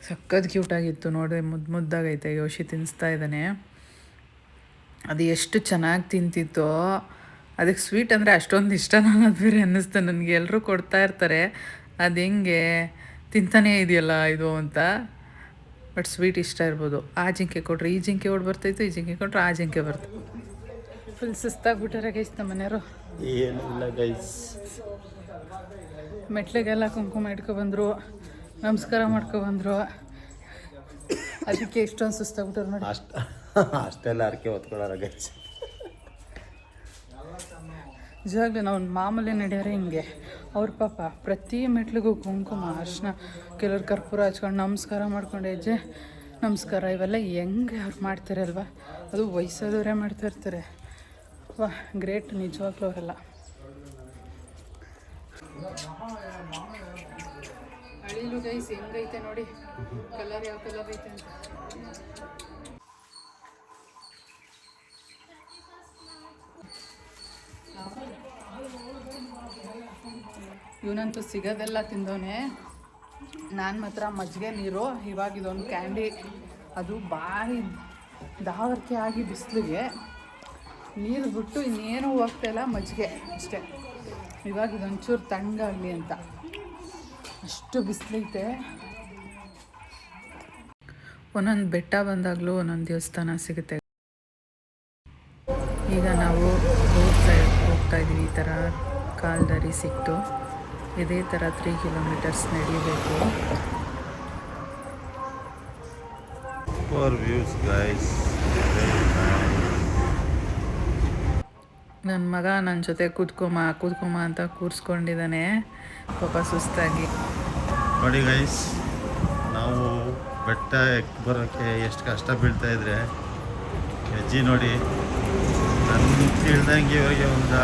ಸಖತ್ ಕ್ಯೂಟಾಗಿತ್ತು ನೋಡಿ ಮುದ್ದು ಮುದ್ದಾಗೈತೆ ಯೋಶಿ ತಿನ್ನಿಸ್ತಾ ಇದ್ದಾನೆ. ಅದು ಎಷ್ಟು ಚೆನ್ನಾಗಿ ತಿಂತಿತ್ತೋ ಅದಕ್ಕೆ ಸ್ವೀಟ್ ಅಂದರೆ ಅಷ್ಟೊಂದು ಇಷ್ಟ ನಾನು ಬೇರೆ ಅನ್ನಿಸ್ತು ನನಗೆ. ಎಲ್ಲರೂ ಕೊಡ್ತಾ ಇರ್ತಾರೆ. ಅದು ಹೆಂಗೆ? ತಿಂತಾನೇ ಇದೆಯಲ್ಲ ಇದು ಅಂತ. ಬಟ್ ಸ್ವೀಟ್ ಇಷ್ಟ ಇರ್ಬೋದು. ಆ ಜಿಂಕೆ ಕೊಟ್ರೆ ಈ ಜಿಂಕೆ ಓಡ್ ಬರ್ತಾಯಿತ್ತು ಈ ಜಿಂಕೆ ಕೊಟ್ರೆ ಆ ಜಿಂಕೆ ಬರ್ತೈತೆ. ಫುಲ್ ಸುಸ್ತಾಗ್ಬಿಟ್ಟಾರೆ ಗೈಸ್ ನಮ್ಮ ಮನೆಯವರು. ಏನಿಲ್ಲ ಗೈಸ್ ಮೆಟ್ಲಿಗೆಲ್ಲ ಕುಂಕುಮ ಇಟ್ಕೊಬಂದರು ನಮಸ್ಕಾರ ಮಾಡ್ಕೊ ಬಂದ್ರು. ಅದಕ್ಕೆ ಇಷ್ಟೊಂದು ಸುಸ್ತಾಗ್ಬಿಟ್ಟಾರೆ ನೋಡಿ. ಅಷ್ಟ ಅಷ್ಟೆಲ್ಲ ಅರ್ಕೆ ಹೊತ್ಕೊಳ್ಳೋರ ಗಚ್ಚ ನಿಜವಾಗ್ಲೂ ನಾವು ಮಾಮೂಲಿ ನಡೆಯೋರೆ ಹಿಂಗೆ. ಅವ್ರ ಪಾಪ ಪ್ರತಿ ಮೆಟ್ಲಿಗೂ ಕುಂಕುಮ ಅರ್ಶನ ಕೆಲವ್ರು ಕರ್ಪೂರ ಹಚ್ಕೊಂಡು ನಮಸ್ಕಾರ ಮಾಡ್ಕೊಂಡು ಹೆಜ್ಜೆ. ನಮಸ್ಕಾರ ಇವೆಲ್ಲ ಹೆಂಗೆ ಅವ್ರು ಮಾಡ್ತಾರೆ ಅಲ್ವಾ? ಅದು ವಯಸ್ಸಾದವರೇ ಮಾಡ್ತಾ ಇರ್ತಾರೆ. ವಾ ಗ್ರೇಟ್ ನಿಜವಾಗ್ಲೂ ಅವರೆಲ್ಲ. ಅಳಿಲು ಗೈಸ್ ಹೆಂಗೈತೆ ನೋಡಿ. ಕಲರ್ ಯಾವ ಕಲರ್ ಐತೆ ಅಂತ. ಇವನಂತೂ ಸಿಗೋದೆಲ್ಲ ತಿಂದವನೆ. ನಾನು ಮಾತ್ರ ಮಜ್ಜಿಗೆ ನೀರು, ಇವಾಗ ಇದೊಂದು ಕ್ಯಾಂಡಿ ಅದು ಭಾರಿ ದಾವರ್ಕೆ ಆಗಿ ಬಿಸಿಲಿಗೆ. ನೀರು ಬಿಟ್ಟು ಇನ್ನೇನು ಹೋಗ್ತಾಯಿಲ್ಲ ಮಜ್ಜಿಗೆ ಅಷ್ಟೇ. ಇವಾಗ ಇದೊಂಚೂರು ತಣ್ಣಗಾಗಲಿ ಅಂತ. ಅಷ್ಟು ಬಿಸಿಲೈತೆ. ಒಂದೊಂದು ಬೆಟ್ಟ ಬಂದಾಗಲೂ ಒಂದೊಂದು ದೇವಸ್ಥಾನ ಸಿಗುತ್ತೆ. ಈಗ ನಾವು ರೋಡ್ ಸೈಡ್ ಹೋಗ್ತಾ ಇದ್ದೀವಿ ಈ ಥರ ಕಾಲ್ದಾರಿ ಸಿಕ್ತು. ಇದೇ ಥರ ತ್ರೀ ಕಿಲೋಮೀಟರ್ಸ್ ನಡೀಬೇಕು. ನನ್ನ ಮಗ ನನ್ನ ಜೊತೆ ಕೂತ್ಕೊಮ ಕೂತ್ಕೊಮ ಅಂತ ಕೂರಿಸ್ಕೊಂಡಿದ್ದಾನೆ ಪಾಪ ಸುಸ್ತಾಗಿ ನೋಡಿ ಗೈಸ್ ನಾವು ಬೆಟ್ಟ ಎಕ್ ಬರೋಕ್ಕೆ ಎಷ್ಟು ಕಷ್ಟ ಬೀಳ್ತಾ ಇದ್ರೆ ಹೆಜ್ಜಿ ನೋಡಿ ನನ್ನ ತಿಳಿದಂಗೆ ಇವರಿಗೆ ಒಂದು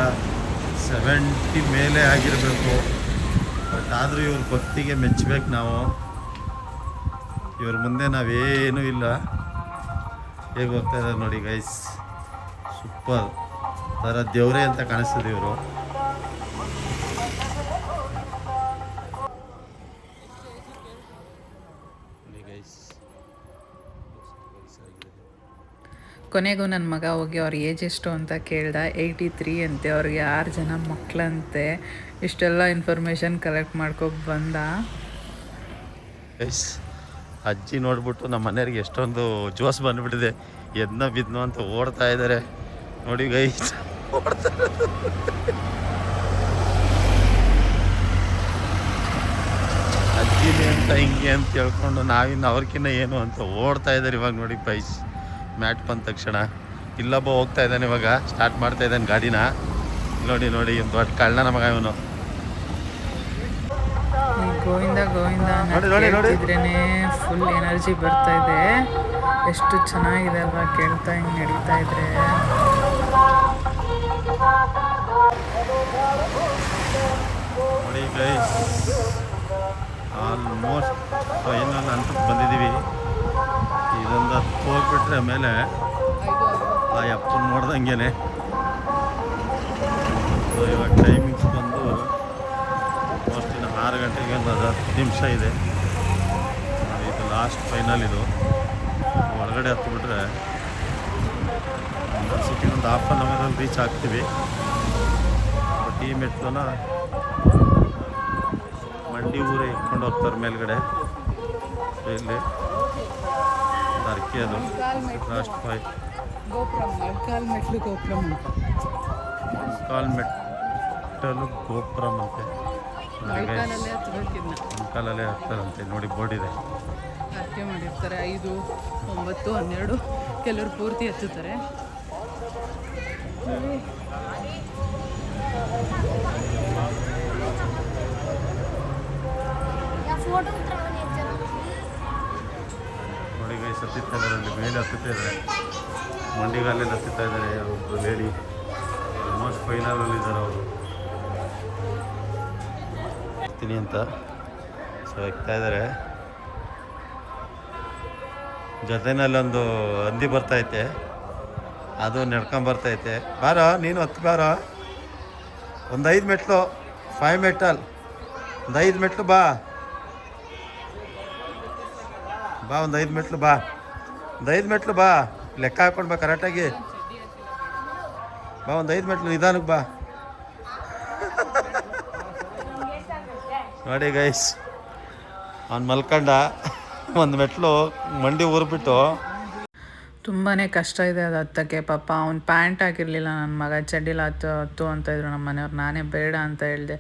ಸೆವೆಂಟಿ ಮೇಲೆ ಆಗಿರಬೇಕು. ಬಟ್ ಆದರೂ ಇವ್ರ ಭಕ್ತಿಗೆ ಮೆಚ್ಚಬೇಕು ನಾವು. ಇವ್ರ ಮುಂದೆ ನಾವೇನೂ ಇಲ್ಲ. ಹೇಗೆ ಹೋಗ್ತಾ ಇದ್ದಾರೆ ನೋಡಿ ಗೈಸ್ ಸೂಪರ್ ಥರ ದೇವರೇ ಅಂತ ಕಾಣಿಸ್ತದೆ ಇವರು. ಕೊನೆಗೂ ನನ್ನ ಮಗ ಹೋಗಿ ಅವ್ರ ಏಜ್ ಎಷ್ಟು ಅಂತ ಕೇಳ್ದ. ಏಯ್ಟಿ ತ್ರೀ ಅಂತೆ ಅವ್ರಿಗೆ, ಆರು ಜನ ಮಕ್ಕಳಂತೆ ಇಷ್ಟೆಲ್ಲ ಇನ್ಫಾರ್ಮೇಷನ್ ಕಲೆಕ್ಟ್ ಮಾಡ್ಕೊಂಡು ಬಂದ. ಅಜ್ಜಿ ನೋಡ್ಬಿಟ್ಟು ನಮ್ಮ ಮನೆಯವ್ರಿಗೆ ಎಷ್ಟೊಂದು ಜೋಸ್ ಬಂದ್ಬಿಟ್ಟಿದೆ. ಎದ್ನ ಬಿದ್ನು ಅಂತ ಓಡ್ತಾ ಇದ್ದಾರೆ ನೋಡಿ ಗೈ ಓಡ್ತಾ ಅಂತ ಹಿಂಗೆ ಅಂತ ಹೇಳ್ಕೊಂಡು ನಾವಿನ್ನು ಅವ್ರಕಿನ್ನ ಏನು ಅಂತ ಓಡ್ತಾ ಇದ್ದಾರೆ ಇವಾಗ ನೋಡಿ ಬೈಸ್ ಮ್ಯಾಟ್ ಬಂದ ತಕ್ಷಣ ಇಲ್ಲೊಬ್ಬ ಹೋಗ್ತಾ ಇದ್ದಾನೆ ಇವಾಗ. ಸ್ಟಾರ್ಟ್ ಮಾಡ್ತಾ ಇದ್ದಾನೆ ಗಾಡಿನ. ನೋಡಿ ನೋಡಿ ದೊಡ್ಡ ಕಳ್ಳ ನಮಗ ಇವನು. ಗೋವಿಂದ ಗೋವಿಂದ ನೋಡಿ, ನೋಡಿ, ನೋಡಿ. ಫುಲ್ ಎನರ್ಜಿ ಬರ್ತಾ ಇದೆ. ಎಷ್ಟು ಚೆನ್ನಾಗಿದೆ ಅಲ್ವಾ ಕೇಳ್ತಾ ಹಿಂಗೆ ನಡೀತಾ ಇದ್ರೆ. ನೋಡಿ ಗೈಸ್ ಆಲ್ಮೋಸ್ಟ್ ಫೈನಲ್ ಅಂತ ಬಂದಿದ್ದೀವಿ. ಇದೊಂದು ಹತ್ತು ಹೋಗ್ಬಿಟ್ರೆ ಮೇಲೆ ಆ ಅಪ್ಪನ ನೋಡ್ದಂಗೆ ಇವಾಗ ಟೈಮಿಂಗ್ಸ್ ಬಂದು ಮೋಸ್ಟ್ ಇನ್ನು ಆರು ಗಂಟೆಗೆ ಒಂದು ಅದು ಹತ್ತು ನಿಮಿಷ ಇದೆ. ಇದು ಲಾಸ್ಟ್ ಫೈನಲ್ ಇದು. ಒಳಗಡೆ ಹತ್ತು ಬಿಟ್ರೆ ಸಿಟಿ ಒಂದು ಹಾಫ್ ಆನ್ ಅವರಲ್ಲಿ ರೀಚ್ ಆಗ್ತೀವಿ. ಟೀಮ್ ಮೆಟ್ಲನ್ನ ಮಂಡಿ ಊರೇ ಇಟ್ಕೊಂಡು ಹೋಗ್ತಾರೆ ಮೇಲ್ಗಡೆ. ಇಲ್ಲಿ ಅರ್ಕೆ ಅದು ಲಾಸ್ಟ್ ಫೈ ಗೋಪುರಂ ಮೊಳಕಾಲ್ ಮೆಟ್ಲು ಗೋಪುರಂ ಅಂತ ಕಾಲ್ ಮೆಟ್ಟಲು ಗೋಪುರಂ ಅಂತೆ ಮೊಣಕಾಲಲ್ಲೇ ಹತ್ತಾರಂತೆ ನೋಡಿ ಬೋರ್ಡ್ ಇದೆ. ಅರ್ಕೆ ಮಾಡಿರ್ತಾರೆ. ಐದು ಒಂಬತ್ತು ಹನ್ನೆರಡು. ಕೆಲವರು ಪೂರ್ತಿ ಹತ್ತುತ್ತಾರೆ. ನೋಡಿ ಗೈಸ್ ಹತ್ತಿತ್ತಾ ಇದ್ದಾರೆ ಅಲ್ಲಿ ಮೇಲೆ ಹತ್ತುತ್ತಾ ಇದ್ದಾರೆ ಮಂಡಿಗಾಲಲ್ಲಿ ಹತ್ತುತ್ತಾ ಇದ್ದಾರೆ ಒಬ್ಬರು ಲೇಡಿ ಆಲ್ಮೋಸ್ಟ್ ಫೈನಲಲ್ಲಿ ಇದ್ದಾರೆ ಅವರು. ಬರ್ತೀನಿ ಅಂತ. ಸೊ ಎಕ್ತಾ ಇದ್ದಾರೆ. ಜೊತೆನಲ್ಲೊಂದು ಹಂದಿ ಬರ್ತೈತೆ ಅದು ನಡ್ಕೊಂಬರ್ತೈತೆ ಬಾರ, ನೀನು ಹತ್ತು ಬಾರ. ಒಂದು ಐದು ಮೆಟ್ಲು ಫೈವ್ ಮೆಟಲ್ ಒಂದು ಐದು ಮೆಟ್ಲು ಬಾ. ಬಾ, ಒಂದು ಐದು ಮೆಟ್ಲು ಬಾ. ಒಂದು ಐದು ಮೆಟ್ಲು ಬಾ. ಲೆಕ್ಕ ಹಾಕೊಂಡು ಬಾ ಕರೆಕ್ಟಾಗಿ. ಬಾ, ಒಂದು ಐದು ಮೆಟ್ಲು ನಿಧಾನಕ್ಕೆ ಬಾ. ನೋಡಿ ಗೈಸ್ ಅವ್ನು ಮಲ್ಕಂಡ. ಒಂದು ಮೆಟ್ಲು ಮಂಡಿ ಊರ್ಬಿಟ್ಟು. ತುಂಬಾ ಕಷ್ಟ ಇದೆ ಅದು ಹತ್ತಕ್ಕೆ. ಪಾಪ ಅವ್ನು ಪ್ಯಾಂಟ್ ಹಾಕಿರಲಿಲ್ಲ ನನ್ನ ಮಗ. ಚಡ್ಡಿಲ ಹತ್ತು ಹತ್ತು ಅಂತ ಇದ್ರು ನಮ್ಮ ಮನೆಯವ್ರು. ನಾನೇ ಬೇಡ ಅಂತ ಹೇಳಿದೆ.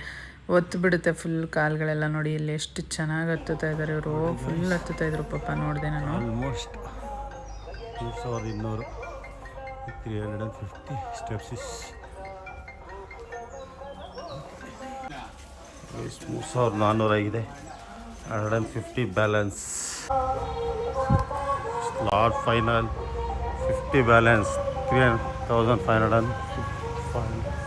ಒತ್ತು ಬಿಡುತ್ತೆ ಫುಲ್ ಕಾಲುಗಳೆಲ್ಲ ನೋಡಿ, ಇಲ್ಲಿ ಎಷ್ಟು ಚೆನ್ನಾಗಿ ಹತ್ತುತ್ತಾ ಇದ್ದಾರೆ ಇವರು. ಫುಲ್ ಹತ್ತುತ್ತಾ ಇದ್ರು ಪಾಪ, ನೋಡಿದೆ ನಾನು. ಆಲ್ಮೋಸ್ಟ್ ಮೂರು ಸಾವಿರದ ಇನ್ನೂರು. Three hundred and fifty steps is ಮೂರು ಸಾವಿರದ ನಾನ್ನೂರಾಗಿದೆ hundred and fifty balance lord final fifty balance three thousand five hundred and finish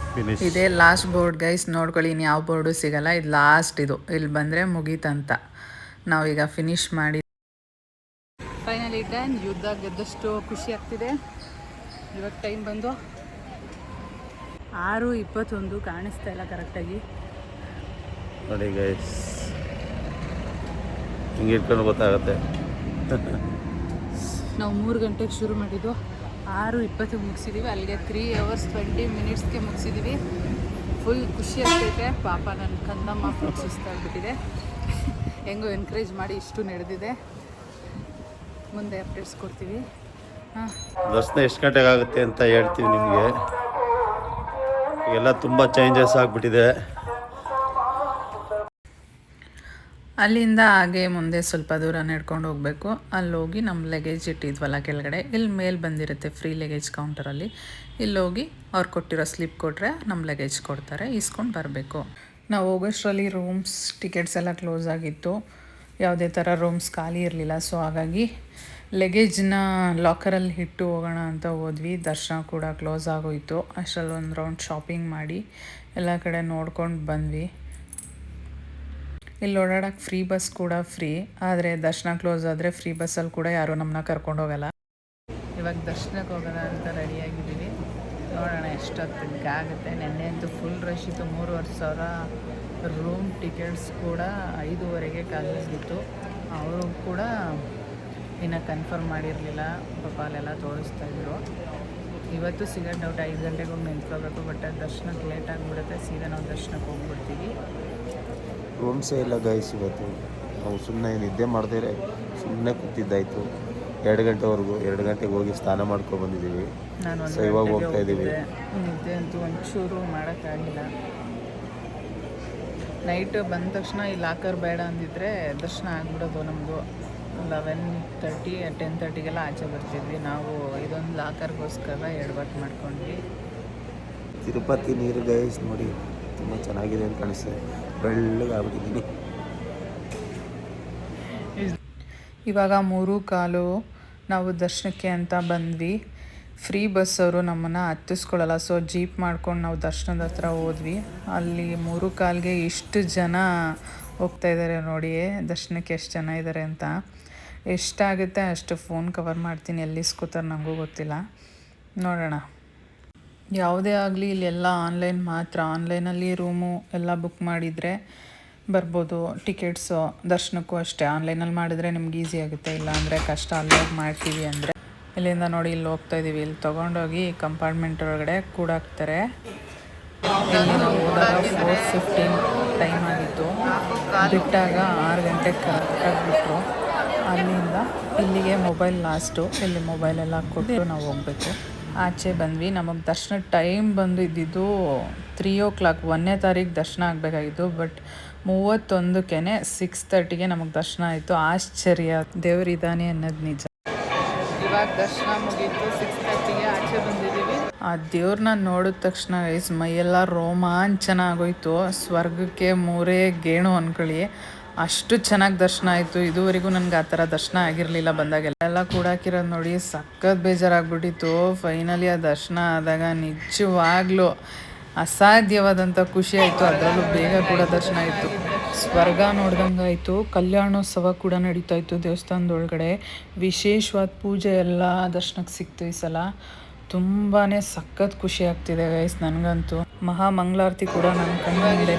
ಇದೇ ಲಾಸ್ಟ್ ಬೋರ್ಡ್ ಗೈಸ್ ನೋಡ್ಕೊಳ್ಳಿ ಇನ್ನು ಯಾವ ಬೋರ್ಡು ಸಿಗಲ್ಲ. ಇದು ಲಾಸ್ಟ್ ಇದು. ಇಲ್ಲಿ ಬಂದರೆ ಮುಗೀತಂತ. ನಾವೀಗ ಫಿನಿಶ್ ಮಾಡಿ ಫೈನಲಿ ಡನ್ ಯುದ್ಧ ಗೆದ್ದಷ್ಟು ಖುಷಿ ಆಗ್ತಿದೆ. ಇವಾಗ ಟೈಮ್ ಬಂದು ಆರು ಇಪ್ಪತ್ತೊಂದು ಕಾಣಿಸ್ತಾ ಇಲ್ಲ ಕರೆಕ್ಟಾಗಿ ನೋಡಿ ಗೈಸ್ ಹಿಂಗೆ ಇಟ್ಕೊಂಡು ಗೊತ್ತಾಗುತ್ತೆ. ನಾವು ಮೂರು ಗಂಟೆಗೆ ಶುರು ಮಾಡಿದ್ದು. ಆರು ಇಪ್ಪತ್ತಿಗೆ ಮುಗಿಸಿದ್ದೀವಿ ಅಲ್ಲಿಗೆ ತ್ರೀ ಅವರ್ಸ್ ಟ್ವೆಂಟಿ ಮಿನಿಟ್ಸ್ಗೆ ಮುಗಿಸಿದ್ದೀವಿ ಫುಲ್ ಖುಷಿ ಆಗ್ತೈತೆ. ಪಾಪ ನನ್ನ ಕಂದಮ್ಮ ಫುಲ್ ಸುಸ್ತಾಗ್ಬಿಟ್ಟಿದೆ ಹೆಂಗೋ ಎನ್ಕರೇಜ್ ಮಾಡಿ ಇಷ್ಟು ನಡೆದಿದೆ. ಮುಂದೆ ಅಪ್ಡೇಟ್ಸ್ ಕೊಡ್ತೀವಿ. ಹಾಂ. ದರ್ಶನ ಎಷ್ಟು ಗಂಟೆಗೆ ಆಗುತ್ತೆ ಅಂತ ಹೇಳ್ತೀವಿ ನಿಮಗೆ. ಎಲ್ಲ ತುಂಬ ಚೇಂಜಸ್ ಆಗಿಬಿಟ್ಟಿದೆ. ಅಲ್ಲಿಂದ ಹಾಗೆ ಮುಂದೆ ಸ್ವಲ್ಪ ದೂರ ನಡ್ಕೊಂಡು ಹೋಗಬೇಕು. ಅಲ್ಲಿ ಹೋಗಿ ನಮ್ಮ ಲಗೇಜ್ ಇಟ್ಟಿದ್ವಲ್ಲ ಕೆಳಗಡೆ. ಇಲ್ಲಿ ಮೇಲೆ ಬಂದಿರುತ್ತೆ ಫ್ರೀ ಲಗೇಜ್ ಕೌಂಟರಲ್ಲಿ ಇಲ್ಲಿ ಹೋಗಿ ಅವ್ರು ಕೊಟ್ಟಿರೋ ಸ್ಲಿಪ್ ಕೊಟ್ಟರೆ ನಮ್ಮ ಲಗೇಜ್ ಕೊಡ್ತಾರೆ ಇಸ್ಕೊಂಡು ಬರಬೇಕು. ನಾವು ಹೋಗೋಷ್ಟರಲ್ಲಿ ರೂಮ್ಸ್ ಟಿಕೆಟ್ಸ್ ಎಲ್ಲ ಕ್ಲೋಸ್ ಆಗಿತ್ತು. ಯಾವುದೇ ಥರ ರೂಮ್ಸ್ ಖಾಲಿ ಇರಲಿಲ್ಲ. ಸೊ ಹಾಗಾಗಿ ಲಗೇಜ್ನ ಲಾಕರಲ್ಲಿ ಇಟ್ಟು ಹೋಗೋಣ ಅಂತ ಹೋದ್ವಿ. ದರ್ಶನ ಕೂಡ ಕ್ಲೋಸ್ ಆಗೋಯಿತು. ಅಷ್ಟರಲ್ಲಿ ಒಂದು ರೌಂಡ್ ಶಾಪಿಂಗ್ ಮಾಡಿ ಎಲ್ಲ ಕಡೆ ನೋಡ್ಕೊಂಡು ಬಂದ್ವಿ. ಇಲ್ಲಿ ಓಡಾಡೋಕ್ಕೆ ಫ್ರೀ ಬಸ್ ಕೂಡ ಫ್ರೀ ಆದರೆ ದರ್ಶನ ಕ್ಲೋಸ್ ಆದರೆ ಫ್ರೀ ಬಸ್ಸಲ್ಲಿ ಕೂಡ ಯಾರೂ ನಮ್ಮನ್ನ ಕರ್ಕೊಂಡು ಹೋಗಲ್ಲ. ಇವಾಗ ದರ್ಶನಕ್ಕೆ ಹೋಗೋಣ ಅಂತ ರೆಡಿಯಾಗಿದ್ದೀವಿ ನೋಡೋಣ ಎಷ್ಟೊತ್ತಿಗೆ ಆಗುತ್ತೆ. ನೆನ್ನೆ ಅಂತೂ ಫುಲ್ ರಶ್ ಇತ್ತು. ಮೂರುವರೆ ಸಾವಿರ ರೂಮ್ ಟಿಕೆಟ್ಸ್ ಕೂಡ ಐದೂವರೆಗೆ ಕಾಲಿತ್ತು ಅವರು ಕೂಡ ಇನ್ನು ಕನ್ಫರ್ಮ್ ಮಾಡಿರಲಿಲ್ಲ. ಪಾಪ ಅಲ್ಲೆಲ್ಲ ತೋರಿಸ್ತಾ ಇದ್ರು. ಇವತ್ತು ಸಿಗೋ ಡೌಟ್ ಐದು ಗಂಟೆಗೆ ಹೋಗಿ ನಿಂತ್ಕೋಬೇಕು ಬಟ್ ದರ್ಶನಕ್ಕೆ ಲೇಟ್ ಆಗಿಬಿಡುತ್ತೆ. ಸೀದಾ ನಾವು ದರ್ಶನಕ್ಕೆ ಹೋಗ್ಬಿಡ್ತೀವಿ. ರೂಮ್ಸೇ ಇಲ್ಲ ಗೈಸ್ ಇವತ್ತು. ನಾವು ಸುಮ್ಮನೆ ನಿದ್ದೆ ಮಾಡಿದ್ರೆ ಸುಮ್ಮನೆ ಕೂತಿದ್ದಾಯಿತು. ಎರಡು ಗಂಟೆವರೆಗೂ ಎರಡು ಗಂಟೆಗೆ ಹೋಗಿ ಸ್ನಾನ ಮಾಡ್ಕೊಂಡು ಬಂದಿದ್ದೀವಿ. ನಾನು ಸೊ ಇವಾಗ ಹೋಗ್ತಾ ಇದ್ದೀವಿ. ನಿದ್ದೆ ಅಂತೂ ಒಂಚೂರು ಮಾಡೋಕ್ಕಾಗಿಲ್ಲ. ನೈಟ್ ಬಂದ ತಕ್ಷಣ ಈ ಲಾಕರ್ ಬೇಡ ಅಂದಿದ್ರೆ ದರ್ಶನ ಆಗ್ಬಿಡೋದು ನಮ್ಮದು ಲೆವೆನ್ ತರ್ಟಿ ಟೆನ್ ತರ್ಟಿಗೆಲ್ಲ ಆಚೆ ಬರ್ತಿದ್ವಿ. ನಾವು ಇದೊಂದು ಲಾಕರ್ಗೋಸ್ಕರ ಬಟ್ ಮಾಡ್ಕೊಂಡ್ವಿ. ತಿರುಪತಿ ನೀರು ಗೈಸ್ ನೋಡಿ ತುಂಬ ಚೆನ್ನಾಗಿದೆ ಅಂತ ಕಾಣಿಸ್ತದೆ ಬೆಳ್ಳಗಾಗ್ಬಿಟ್ಟಿದ್ದೀನಿ. ಇವಾಗ ಮೂರು ಕಾಲು ನಾವು ದರ್ಶನಕ್ಕೆ ಅಂತ ಬಂದ್ವಿ. ಫ್ರೀ ಬಸ್ಸವರು ನಮ್ಮನ್ನು ಹತ್ತಿಸ್ಕೊಳ್ಳಲ್ಲ, ಸೊ ಜೀಪ್ ಮಾಡ್ಕೊಂಡು ನಾವು ದರ್ಶನದ ಹತ್ರ ಹೋದ್ವಿ. ಅಲ್ಲಿ ಮೂರು ಕಾಲ್ಗೆ ಇಷ್ಟು ಜನ ಹೋಗ್ತಾ ಇದ್ದಾರೆ ನೋಡಿ, ದರ್ಶನಕ್ಕೆ ಎಷ್ಟು ಜನ ಇದ್ದಾರೆ ಅಂತ. ಎಷ್ಟಾಗುತ್ತೆ ಅಷ್ಟು ಫೋನ್ ಕವರ್ ಮಾಡ್ತೀನಿ, ಎಲ್ಲಿ ಇಸ್ಕೋತಾರೆ ನನಗೂ ಗೊತ್ತಿಲ್ಲ. ನೋಡೋಣ. ಯಾವುದೇ ಆಗಲಿ ಇಲ್ಲೆಲ್ಲ ಆನ್ಲೈನ್ ಮಾತ್ರ. ಆನ್ಲೈನಲ್ಲಿ ರೂಮು ಎಲ್ಲ ಬುಕ್ ಮಾಡಿದರೆ ಬರ್ಬೋದು. ಟಿಕೆಟ್ಸು ದರ್ಶನಕ್ಕೂ ಅಷ್ಟೇ. ಆನ್ಲೈನಲ್ಲಿ ಮಾಡಿದ್ರೆ ನಿಮ್ಗೆ ಈಸಿ ಆಗುತ್ತೆ. ಇಲ್ಲ ಅಂದರೆ ಕಷ್ಟ ಅಲ್ಲೋಗಿ ಮಾಡ್ತೀವಿ ಅಂದರೆ. ಇಲ್ಲಿಂದ ನೋಡಿ ಇಲ್ಲಿ ಹೋಗ್ತಾ ಇದ್ದೀವಿ ಇಲ್ಲಿ ತೊಗೊಂಡೋಗಿ ಕಂಪಾರ್ಟ್ಮೆಂಟ್ ಒಳಗಡೆ ಕೂಡಾಕ್ತಾರೆ. ಇಲ್ಲಿ ನಾವು ಫೋರ್ ಫಿಫ್ಟೀನ್ ಟೈಮ್ ಆಗಿತ್ತು. ಬಿಟ್ಟಾಗ ಆರು ಗಂಟೆಗೆ ಕರೆಕ್ಟಾಗಿಬಿಟ್ರು ಅಲ್ಲಿಂದ ಇಲ್ಲಿಗೆ ಮೊಬೈಲ್ ಲಾಸ್ಟು ಇಲ್ಲಿ ಮೊಬೈಲೆಲ್ಲ ಕೊಟ್ಟು ನಾವು ಹೋಗಬೇಕು. ಆಚೆ ಬಂದ್ವಿ. ನಮಗೆ ದರ್ಶನ ಟೈಮ್ ಬಂದು ಇದ್ದಿದ್ದು ತ್ರೀ ಓ ಕ್ಲಾಕ್ ಒಂದನೇ ತಾರೀಕು ದರ್ಶನ ಆಗಬೇಕಾಗಿತ್ತು. ಬಟ್ ಮೂವತ್ತೊಂದಕ್ಕೆ ಸಿಕ್ಸ್ ತರ್ಟಿಗೆ ನಮಗೆ ದರ್ಶನ ಆಯಿತು. ಆಶ್ಚರ್ಯ ದೇವರಿದ್ದಾನೆ ಅನ್ನೋದು ನಿಜ. ಇವಾಗ ದರ್ಶನ ಮುಗೀತು. ಸಿಕ್ಸ್ ತರ್ಟಿಗೆ ಆಚೆ ಬಂದಿದ್ದೀವಿ. ಆ ದೇವ್ರನ್ನ ನೋಡಿದ ತಕ್ಷಣ ಗೈಸ್ ಮೈಯೆಲ್ಲ ರೋಮಾಂಚನ ಆಗೋಯ್ತು. ಸ್ವರ್ಗಕ್ಕೆ ಮೂರೇ ಗೇಣು ಅನ್ಕೊಳ್ಳಿ. ಅಷ್ಟು ಚೆನ್ನಾಗಿ ದರ್ಶನ ಆಯಿತು. ಇದುವರೆಗೂ ನನಗೆ ಆ ಥರ ದರ್ಶನ ಆಗಿರಲಿಲ್ಲ ಬಂದಾಗೆಲ್ಲ ಎಲ್ಲ ಕೂಡಾಕಿರೋದು ನೋಡಿ ಸಖತ್ ಬೇಜಾರಾಗ್ಬಿಟ್ಟಿತ್ತು. ಫೈನಲಿ ಆ ದರ್ಶನ ಆದಾಗ ನಿಜವಾಗ್ಲೂ ಅಸಾಧ್ಯವಾದಂಥ ಖುಷಿ ಆಯಿತು. ಅದರಲ್ಲೂ ಬೇಗ ಕೂಡ ದರ್ಶನ ಆಯಿತು. ಸ್ವರ್ಗ ನೋಡ್ದಂಗೆ ಆಯಿತು. ಕಲ್ಯಾಣೋತ್ಸವ ಕೂಡ ನಡೀತಾ ಇತ್ತು ದೇವಸ್ಥಾನದೊಳಗಡೆ. ವಿಶೇಷವಾದ ಪೂಜೆ ಎಲ್ಲ ದರ್ಶನಕ್ಕೆ ಸಿಕ್ತು ಈ ಸಲ. ತುಂಬಾ ಸಖತ್ ಖುಷಿ ಆಗ್ತಿದೆ ಗೈಸ್ ನನಗಂತೂ. ಮಹಾ ಮಂಗಳಾರತಿ ಕೂಡ ನನ್ನ ಕಣ್ಣು ಮುಂದೆ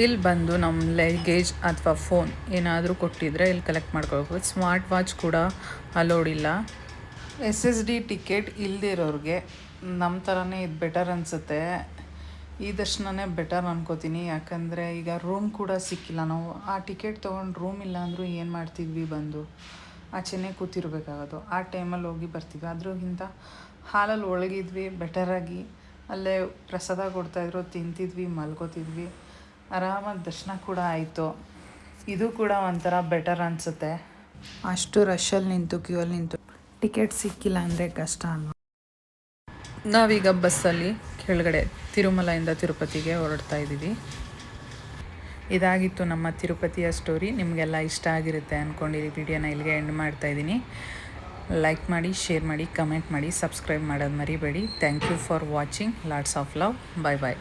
ಇಲ್ಲಿ ಬಂದು ನಮ್ಮ ಲಗೇಜ್ ಅಥವಾ ಫೋನ್ ಏನಾದರೂ ಕೊಟ್ಟಿದ್ರೆ ಇಲ್ಲಿ ಕಲೆಕ್ಟ್ ಮಾಡ್ಕೊಳ್ಬೋದು. ಸ್ಮಾರ್ಟ್ ವಾಚ್ ಕೂಡ ಅಲೋಡ್ ಇಲ್ಲ. ಎಸ್ ಎಸ್ ಡಿ ಟಿಕೆಟ್ ಇಲ್ಲದಿರೋರಿಗೆ ನಮ್ಮ ಥರನೇ ಇದು ಬೆಟರ್ ಅನಿಸುತ್ತೆ. ಈ ದರ್ಶನನೇ ಬೆಟರ್ ಅನ್ಕೋತೀನಿ. ಯಾಕಂದರೆ ಈಗ ರೂಮ್ ಕೂಡ ಸಿಕ್ಕಿಲ್ಲ ನಾವು. ಆ ಟಿಕೆಟ್ ತೊಗೊಂಡು ರೂಮ್ ಇಲ್ಲ ಅಂದರೂ ಏನು ಮಾಡ್ತಿದ್ವಿ ಬಂದು? ಆಚೆನೇ ಕೂತಿರ್ಬೇಕಾಗೋದು. ಆ ಟೈಮಲ್ಲಿ ಹೋಗಿ ಬರ್ತೀವಿ ಅದ್ರಗಿಂತ ಹಾಲಲ್ಲಿ ಒಳಗಿದ್ವಿ ಬೆಟರಾಗಿ ಅಲ್ಲೇ ಪ್ರಸಾದ ಕೊಡ್ತಾಯಿದ್ರು ತಿಂತಿದ್ವಿ ಮಲ್ಕೋತಿದ್ವಿ ಆರಾಮಾಗಿ ದರ್ಶನ ಕೂಡ ಆಯಿತು. ಇದು ಕೂಡ ಒಂಥರ ಬೆಟರ್ ಅನಿಸುತ್ತೆ. ಅಷ್ಟು ರಶಲ್ಲಿ ನಿಂತು ಕ್ಯೂವಲ್ಲಿ ನಿಂತು. ಟಿಕೆಟ್ ಸಿಕ್ಕಿಲ್ಲ ಅಂದರೆ ಕಷ್ಟ ಅಲ್ವಾ? ನಾವೀಗ ಬಸ್ಸಲ್ಲಿ ಕೆಳಗಡೆ ತಿರುಮಲೆಯಿಂದ ತಿರುಪತಿಗೆ ಹೊರಡ್ತಾ ಇದ್ದೀವಿ. ಇದಾಗಿತ್ತು ನಮ್ಮ ತಿರುಪತಿಯ ಸ್ಟೋರಿ ನಿಮಗೆಲ್ಲ ಇಷ್ಟ ಆಗಿರುತ್ತೆ ಅಂದ್ಕೊಂಡಿರಿ ವಿಡಿಯೋನ ಇಲ್ಲಿಗೆ ಎಂಡ್ ಮಾಡ್ತಾ ಇದ್ದೀನಿ. ಲೈಕ್ ಮಾಡಿ ಶೇರ್ ಮಾಡಿ ಕಮೆಂಟ್ ಮಾಡಿ ಸಬ್ಸ್ಕ್ರೈಬ್ ಮಾಡೋದು ಮರಿಬೇಡಿ. Thank you for watching lots of love bye bye